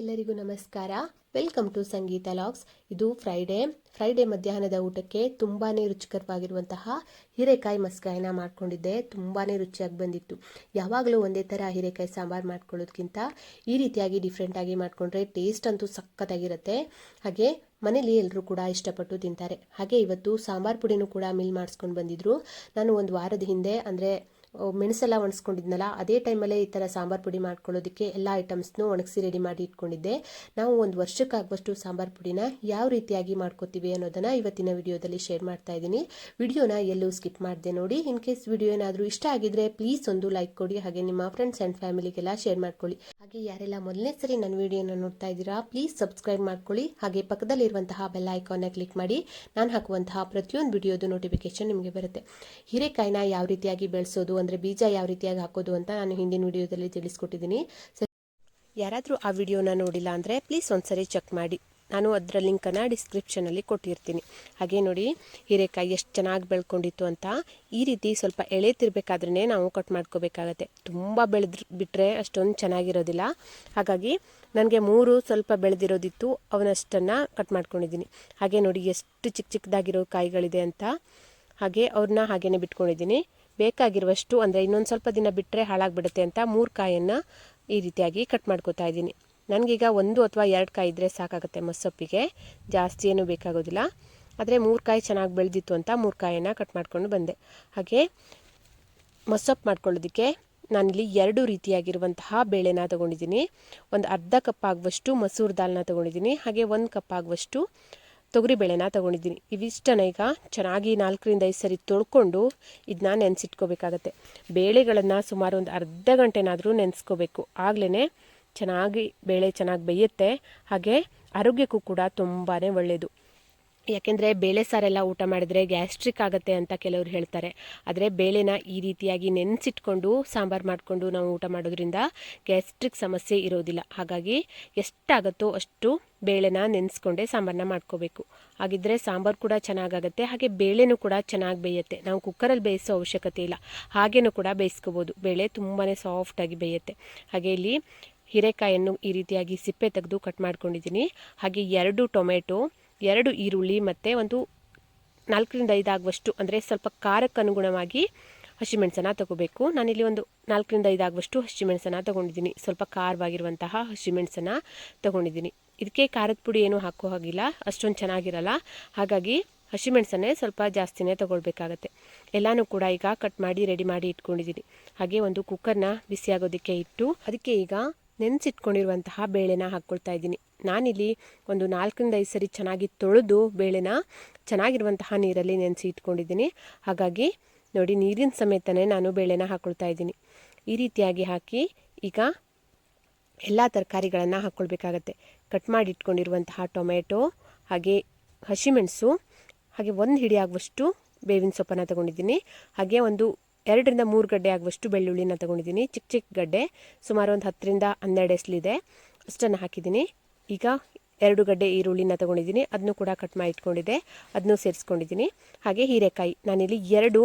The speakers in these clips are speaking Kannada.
ಎಲ್ಲರಿಗೂ ನಮಸ್ಕಾರ. ವೆಲ್ಕಮ್ ಟು ಸಂಗೀತ ಲಾಗ್ಸ್ ಇದು ಫ್ರೈಡೇ ಫ್ರೈಡೇ ಮಧ್ಯಾಹ್ನದ ಊಟಕ್ಕೆ ತುಂಬಾ ರುಚಿಕರವಾಗಿರುವಂತಹ ಹೀರೆಕಾಯಿ ಮಸ್ಕಾಯಿನ ಮಾಡ್ಕೊಂಡಿದ್ದೆ. ತುಂಬಾ ರುಚಿಯಾಗಿ ಬಂದಿತ್ತು. ಯಾವಾಗಲೂ ಒಂದೇ ಥರ ಹೀರೆಕಾಯಿ ಸಾಂಬಾರು ಮಾಡ್ಕೊಳ್ಳೋದಕ್ಕಿಂತ ಈ ರೀತಿಯಾಗಿ ಡಿಫ್ರೆಂಟಾಗಿ ಮಾಡಿಕೊಂಡ್ರೆ ಟೇಸ್ಟ್ ಅಂತೂ ಸಖತ್ತಾಗಿರುತ್ತೆ. ಹಾಗೆ ಮನೇಲಿ ಎಲ್ಲರೂ ಕೂಡ ಇಷ್ಟಪಟ್ಟು ತಿಂತಾರೆ. ಹಾಗೆ ಇವತ್ತು ಸಾಂಬಾರು ಪುಡಿನೂ ಕೂಡ ಮಿಲ್ ಮಾಡಿಸ್ಕೊಂಡು ಬಂದಿದ್ರು. ನಾನು ಒಂದು ವಾರದ ಹಿಂದೆ, ಅಂದರೆ ಮೆಣಸೆಲ್ಲ ಒಣಸ್ಕೊಂಡಿದ್ನಲ್ಲ, ಅದೇ ಟೈಮಲ್ಲೇ ಈ ಥರ ಸಾಂಬಾರು ಪುಡಿ ಮಾಡ್ಕೊಳ್ಳೋದಕ್ಕೆ ಎಲ್ಲ ಐಟಮ್ಸ್ನೂ ಒಣಗಿಸಿ ರೆಡಿ ಮಾಡಿ ಇಟ್ಕೊಂಡಿದ್ದೆ. ನಾವು ಒಂದು ವರ್ಷಕ್ಕಾಗುವಷ್ಟು ಸಾಂಬಾರು ಪುಡಿನ ಯಾವ ರೀತಿಯಾಗಿ ಮಾಡ್ಕೋತೀವಿ ಅನ್ನೋದನ್ನು ಇವತ್ತಿನ ವಿಡಿಯೋದಲ್ಲಿ ಶೇರ್ ಮಾಡ್ತಾ ಇದ್ದೀನಿ. ವಿಡಿಯೋನ ಎಲ್ಲೂ ಸ್ಕಿಪ್ ಮಾಡಿದೆ ನೋಡಿ. ಇನ್ ಕೇಸ್ ವಿಡಿಯೋ ಏನಾದರೂ ಇಷ್ಟ ಆಗಿದ್ರೆ ಪ್ಲೀಸ್ ಒಂದು ಲೈಕ್ ಕೊಡಿ, ಹಾಗೆ ನಿಮ್ಮ ಫ್ರೆಂಡ್ಸ್ ಆ್ಯಂಡ್ ಫ್ಯಾಮಿಲಿಗೆಲ್ಲ ಶೇರ್ ಮಾಡ್ಕೊಳ್ಳಿ. ಹಾಗೆ ಯಾರೆಲ್ಲ ಮೊದಲನೇ ಸರಿ ನನ್ನ ವಿಡಿಯೋನ ನೋಡ್ತಾ ಇದ್ದೀರಾ ಪ್ಲೀಸ್ ಸಬ್ಸ್ಕ್ರೈಬ್ ಮಾಡ್ಕೊಳ್ಳಿ. ಹಾಗೆ ಪಕ್ಕದಲ್ಲಿರುವಂತಹ ಬೆಲ್ ಐಕಾನ್ನ ಕ್ಲಿಕ್ ಮಾಡಿ. ನಾನು ಹಾಕುವಂತಹ ಪ್ರತಿಯೊಂದು ವಿಡಿಯೋದು ನೋಟಿಫಿಕೇಶನ್ ನಿಮಗೆ ಬರುತ್ತೆ. ಹೀರೆಕಾಯಿನ ಯಾವ ರೀತಿಯಾಗಿ ಬೆಳೆಸೋದು ಅಂದರೆ ಬೀಜ ಯಾವ ರೀತಿಯಾಗಿ ಹಾಕೋದು ಅಂತ ನಾನು ಹಿಂದಿನ ವಿಡಿಯೋದಲ್ಲಿ ತಿಳಿಸ್ಕೊಟ್ಟಿದ್ದೀನಿ. ಯಾರಾದರೂ ಆ ವಿಡಿಯೋನ ನೋಡಿಲ್ಲ ಅಂದರೆ ಪ್ಲೀಸ್ ಒಂದ್ಸರಿ ಚೆಕ್ ಮಾಡಿ. ನಾನು ಅದರ ಲಿಂಕನ್ನು ಡಿಸ್ಕ್ರಿಪ್ಷನಲ್ಲಿ ಕೊಟ್ಟಿರ್ತೀನಿ. ಹಾಗೆ ನೋಡಿ, ಹೀರೆಕಾಯಿ ಎಷ್ಟು ಚೆನ್ನಾಗಿ ಬೆಳ್ಕೊಂಡಿತ್ತು ಅಂತ. ಈ ರೀತಿ ಸ್ವಲ್ಪ ಎಳೆತಿರ್ಬೇಕಾದ್ರೇ ನಾವು ಕಟ್ ಮಾಡ್ಕೋಬೇಕಾಗತ್ತೆ. ತುಂಬ ಬೆಳೆದ್ ಬಿಟ್ಟರೆ ಅಷ್ಟೊಂದು ಚೆನ್ನಾಗಿರೋದಿಲ್ಲ. ಹಾಗಾಗಿ ನನಗೆ ಮೂರು ಸ್ವಲ್ಪ ಬೆಳೆದಿರೋದಿತ್ತು. ಅವನಷ್ಟನ್ನು ಕಟ್ ಮಾಡ್ಕೊಂಡಿದ್ದೀನಿ. ಹಾಗೆ ನೋಡಿ, ಎಷ್ಟು ಚಿಕ್ಕ ಚಿಕ್ಕದಾಗಿರೋ ಕಾಯಿಗಳಿದೆ ಅಂತ. ಹಾಗೆ ಅವ್ರನ್ನ ಹಾಗೇ ಬಿಟ್ಕೊಂಡಿದ್ದೀನಿ. ಬೇಕಾಗಿರುವಷ್ಟು ಅಂದರೆ ಇನ್ನೊಂದು ಸ್ವಲ್ಪ ದಿನ ಬಿಟ್ಟರೆ ಹಾಳಾಗಿಬಿಡುತ್ತೆ ಅಂತ ಮೂರು ಕಾಯನ್ನು ಈ ರೀತಿಯಾಗಿ ಕಟ್ ಮಾಡ್ಕೋತಾ ಇದ್ದೀನಿ. ನನಗೀಗ ಒಂದು ಅಥವಾ ಎರಡು ಕಾಯಿ ಇದ್ದರೆ ಸಾಕಾಗುತ್ತೆ ಮಸ್ಸೊಪ್ಪಿಗೆ. ಜಾಸ್ತಿ ಏನೂ ಬೇಕಾಗೋದಿಲ್ಲ. ಆದರೆ ಮೂರು ಕಾಯಿ ಚೆನ್ನಾಗಿ ಬೆಳೆದಿತ್ತು ಅಂತ ಮೂರು ಕಾಯನ್ನು ಕಟ್ ಮಾಡ್ಕೊಂಡು ಬಂದೆ. ಹಾಗೆ ಮಸ್ಸೊಪ್ಪು ಮಾಡ್ಕೊಳ್ಳೋದಕ್ಕೆ ನಾನಿಲ್ಲಿ ಎರಡು ರೀತಿಯಾಗಿರುವಂತಹ ಬೇಳೆನ ತೊಗೊಂಡಿದ್ದೀನಿ. ಒಂದು ಅರ್ಧ ಕಪ್ ಆಗುವಷ್ಟು ಮಸೂರು ದಾಲ್ನ ತೊಗೊಂಡಿದ್ದೀನಿ. ಹಾಗೆ ಒಂದು ಕಪ್ ಆಗುವಷ್ಟು ತೊಗರಿಬೇಳೆನ ತೊಗೊಂಡಿದ್ದೀನಿ. ಇವಿಷ್ಟನ್ನು ಈಗ ಚೆನ್ನಾಗಿ ನಾಲ್ಕರಿಂದ ಐದು ಸರಿ ತೊಳ್ಕೊಂಡು ಇದನ್ನ ನೆನೆಸಿಟ್ಕೋಬೇಕಾಗತ್ತೆ. ಬೇಳೆಗಳನ್ನು ಸುಮಾರು ಒಂದು ಅರ್ಧ ಗಂಟೆನಾದರೂ ನೆನೆಸ್ಕೋಬೇಕು. ಆಗಲೇ ಚೆನ್ನಾಗಿ ಬೇಳೆ ಚೆನ್ನಾಗಿ ಬೇಯುತ್ತೆ. ಹಾಗೆ ಆರೋಗ್ಯಕ್ಕೂ ಕೂಡ ತುಂಬಾ ಒಳ್ಳೆಯದು ಯಾಕೆಂದರೆ ಬೇಳೆ ಸಾರೆಲ್ಲ ಊಟ ಮಾಡಿದ್ರೆ ಗ್ಯಾಸ್ಟ್ರಿಕ್ ಆಗುತ್ತೆ ಅಂತ ಕೆಲವರು ಹೇಳ್ತಾರೆ. ಆದರೆ ಬೇಳೆನ ಈ ರೀತಿಯಾಗಿ ನೆನೆಸಿಟ್ಕೊಂಡು, ಸಾಂಬಾರು ಮಾಡಿಕೊಂಡು ನಾವು ಊಟ ಮಾಡೋದ್ರಿಂದ ಗ್ಯಾಸ್ಟ್ರಿಕ್ ಸಮಸ್ಯೆ ಇರೋದಿಲ್ಲ. ಹಾಗಾಗಿ ಎಷ್ಟಾಗುತ್ತೋ ಅಷ್ಟು ಬೇಳೆನ ನೆನೆಸ್ಕೊಂಡೆ ಸಾಂಬಾರನ್ನ ಮಾಡ್ಕೋಬೇಕು. ಹಾಗಿದ್ರೆ ಸಾಂಬಾರು ಕೂಡ ಚೆನ್ನಾಗಾಗುತ್ತೆ, ಹಾಗೆ ಬೇಳೆನೂ ಕೂಡ ಚೆನ್ನಾಗಿ ಬೇಯುತ್ತೆ. ನಾವು ಕುಕ್ಕರಲ್ಲಿ ಬೇಯಿಸೋ ಅವಶ್ಯಕತೆ ಇಲ್ಲ. ಹಾಗೇನೂ ಕೂಡ ಬೇಯಿಸ್ಕೋಬೋದು. ಬೇಳೆ ತುಂಬಾ ಸಾಫ್ಟಾಗಿ ಬೇಯುತ್ತೆ. ಹಾಗೆ ಇಲ್ಲಿ ಹೀರೆಕಾಯನ್ನು ಈ ರೀತಿಯಾಗಿ ಸಿಪ್ಪೆ ತೆಗೆದು ಕಟ್ ಮಾಡ್ಕೊಂಡಿದ್ದೀನಿ. ಹಾಗೆ ಎರಡು ಟೊಮೆಟೊ ಎರಡು ಈರುಳ್ಳಿ ಮತ್ತು ಒಂದು ನಾಲ್ಕರಿಂದ ಐದು ಆಗುವಷ್ಟು ಅಂದರೆ ಸ್ವಲ್ಪ ಖಾರಕ್ಕೆ ಅನುಗುಣವಾಗಿ ಹಸಿಮೆಣಸನ್ನು ತಗೋಬೇಕು. ನಾನಿಲ್ಲಿ ಒಂದು ನಾಲ್ಕರಿಂದ ಐದು ಆಗುವಷ್ಟು ಹಸಿಮೆಣಸನ್ನು ತೊಗೊಂಡಿದ್ದೀನಿ. ಸ್ವಲ್ಪ ಖಾರವಾಗಿರುವಂತಹ ಹಸಿಮೆಣಸನ್ನು ತೊಗೊಂಡಿದ್ದೀನಿ. ಇದಕ್ಕೆ ಖಾರದ ಪುಡಿ ಏನೂ ಹಾಕೋ ಹಾಗಿಲ್ಲ. ಅಷ್ಟೊಂದು ಚೆನ್ನಾಗಿರಲ್ಲ. ಹಾಗಾಗಿ ಹಸಿಮೆಣಸನ್ನೇ ಸ್ವಲ್ಪ ಜಾಸ್ತಿನೇ ತೊಗೊಳ್ಬೇಕಾಗತ್ತೆ. ಎಲ್ಲನೂ ಕೂಡ ಈಗ ಕಟ್ ಮಾಡಿ, ರೆಡಿ ಮಾಡಿ ಇಟ್ಕೊಂಡಿದ್ದೀನಿ. ಹಾಗೆ ಒಂದು ಕುಕ್ಕರ್ನ ಬಿಸಿಯಾಗೋದಕ್ಕೆ ಇಟ್ಟು, ಅದಕ್ಕೆ ಈಗ ನೆನೆಸಿಟ್ಕೊಂಡಿರುವಂತಹ ಬೇಳೆನ ಹಾಕ್ಕೊಳ್ತಾ ಇದ್ದೀನಿ. ನಾನಿಲ್ಲಿ ಒಂದು ನಾಲ್ಕರಿಂದ ಐದು ಸರಿ ಚೆನ್ನಾಗಿ ತೊಳೆದು ಬೇಳೆನ ಚೆನ್ನಾಗಿರುವಂತಹ ನೀರಲ್ಲಿ ನೆನೆಸಿ ಇಟ್ಕೊಂಡಿದ್ದೀನಿ ಹಾಗಾಗಿ ನೋಡಿ, ನೀರಿನ ಸಮೇತನೇ ನಾನು ಬೇಳೆನ ಹಾಕ್ಕೊಳ್ತಾ ಇದ್ದೀನಿ. ಈ ರೀತಿಯಾಗಿ ಹಾಕಿ ಈಗ ಎಲ್ಲ ತರಕಾರಿಗಳನ್ನು ಹಾಕ್ಕೊಳ್ಬೇಕಾಗತ್ತೆ ಕಟ್ ಮಾಡಿ ಇಟ್ಕೊಂಡಿರುವಂತಹ ಟೊಮೆಟೊ ಹಾಗೆ ಹಸಿಮೆಣಸು, ಹಾಗೆ ಒಂದು ಹಿಡಿ ಆಗುವಷ್ಟು ಬೇವಿನ ಸೊಪ್ಪನ್ನು ತಗೊಂಡಿದ್ದೀನಿ. ಹಾಗೆ ಒಂದು ಎರಡರಿಂದ ಮೂರು ಗಡ್ಡೆ ಆಗುವಷ್ಟು ಬೆಳ್ಳುಳ್ಳಿನ ತಗೊಂಡಿದ್ದೀನಿ. ಚಿಕ್ಕ ಚಿಕ್ಕ ಗಡ್ಡೆ, ಸುಮಾರು ಒಂದು ಹತ್ತರಿಂದ ಹನ್ನೆರಡು ಎಸ್ಲಿದೆ. ಅಷ್ಟನ್ನು ಹಾಕಿದ್ದೀನಿ. ಈಗ ಎರಡು ಗಡ್ಡೆ ಈರುಳ್ಳಿನ ತೊಗೊಂಡಿದ್ದೀನಿ. ಅದನ್ನು ಕೂಡ ಕಟ್ ಮಾಡಿ ಇಟ್ಕೊಂಡಿದ್ದೆ. ಅದನ್ನು ಸೇರಿಸ್ಕೊಂಡಿದ್ದೀನಿ. ಹಾಗೆ ಹೀರೆಕಾಯಿ, ನಾನಿಲ್ಲಿ ಎರಡು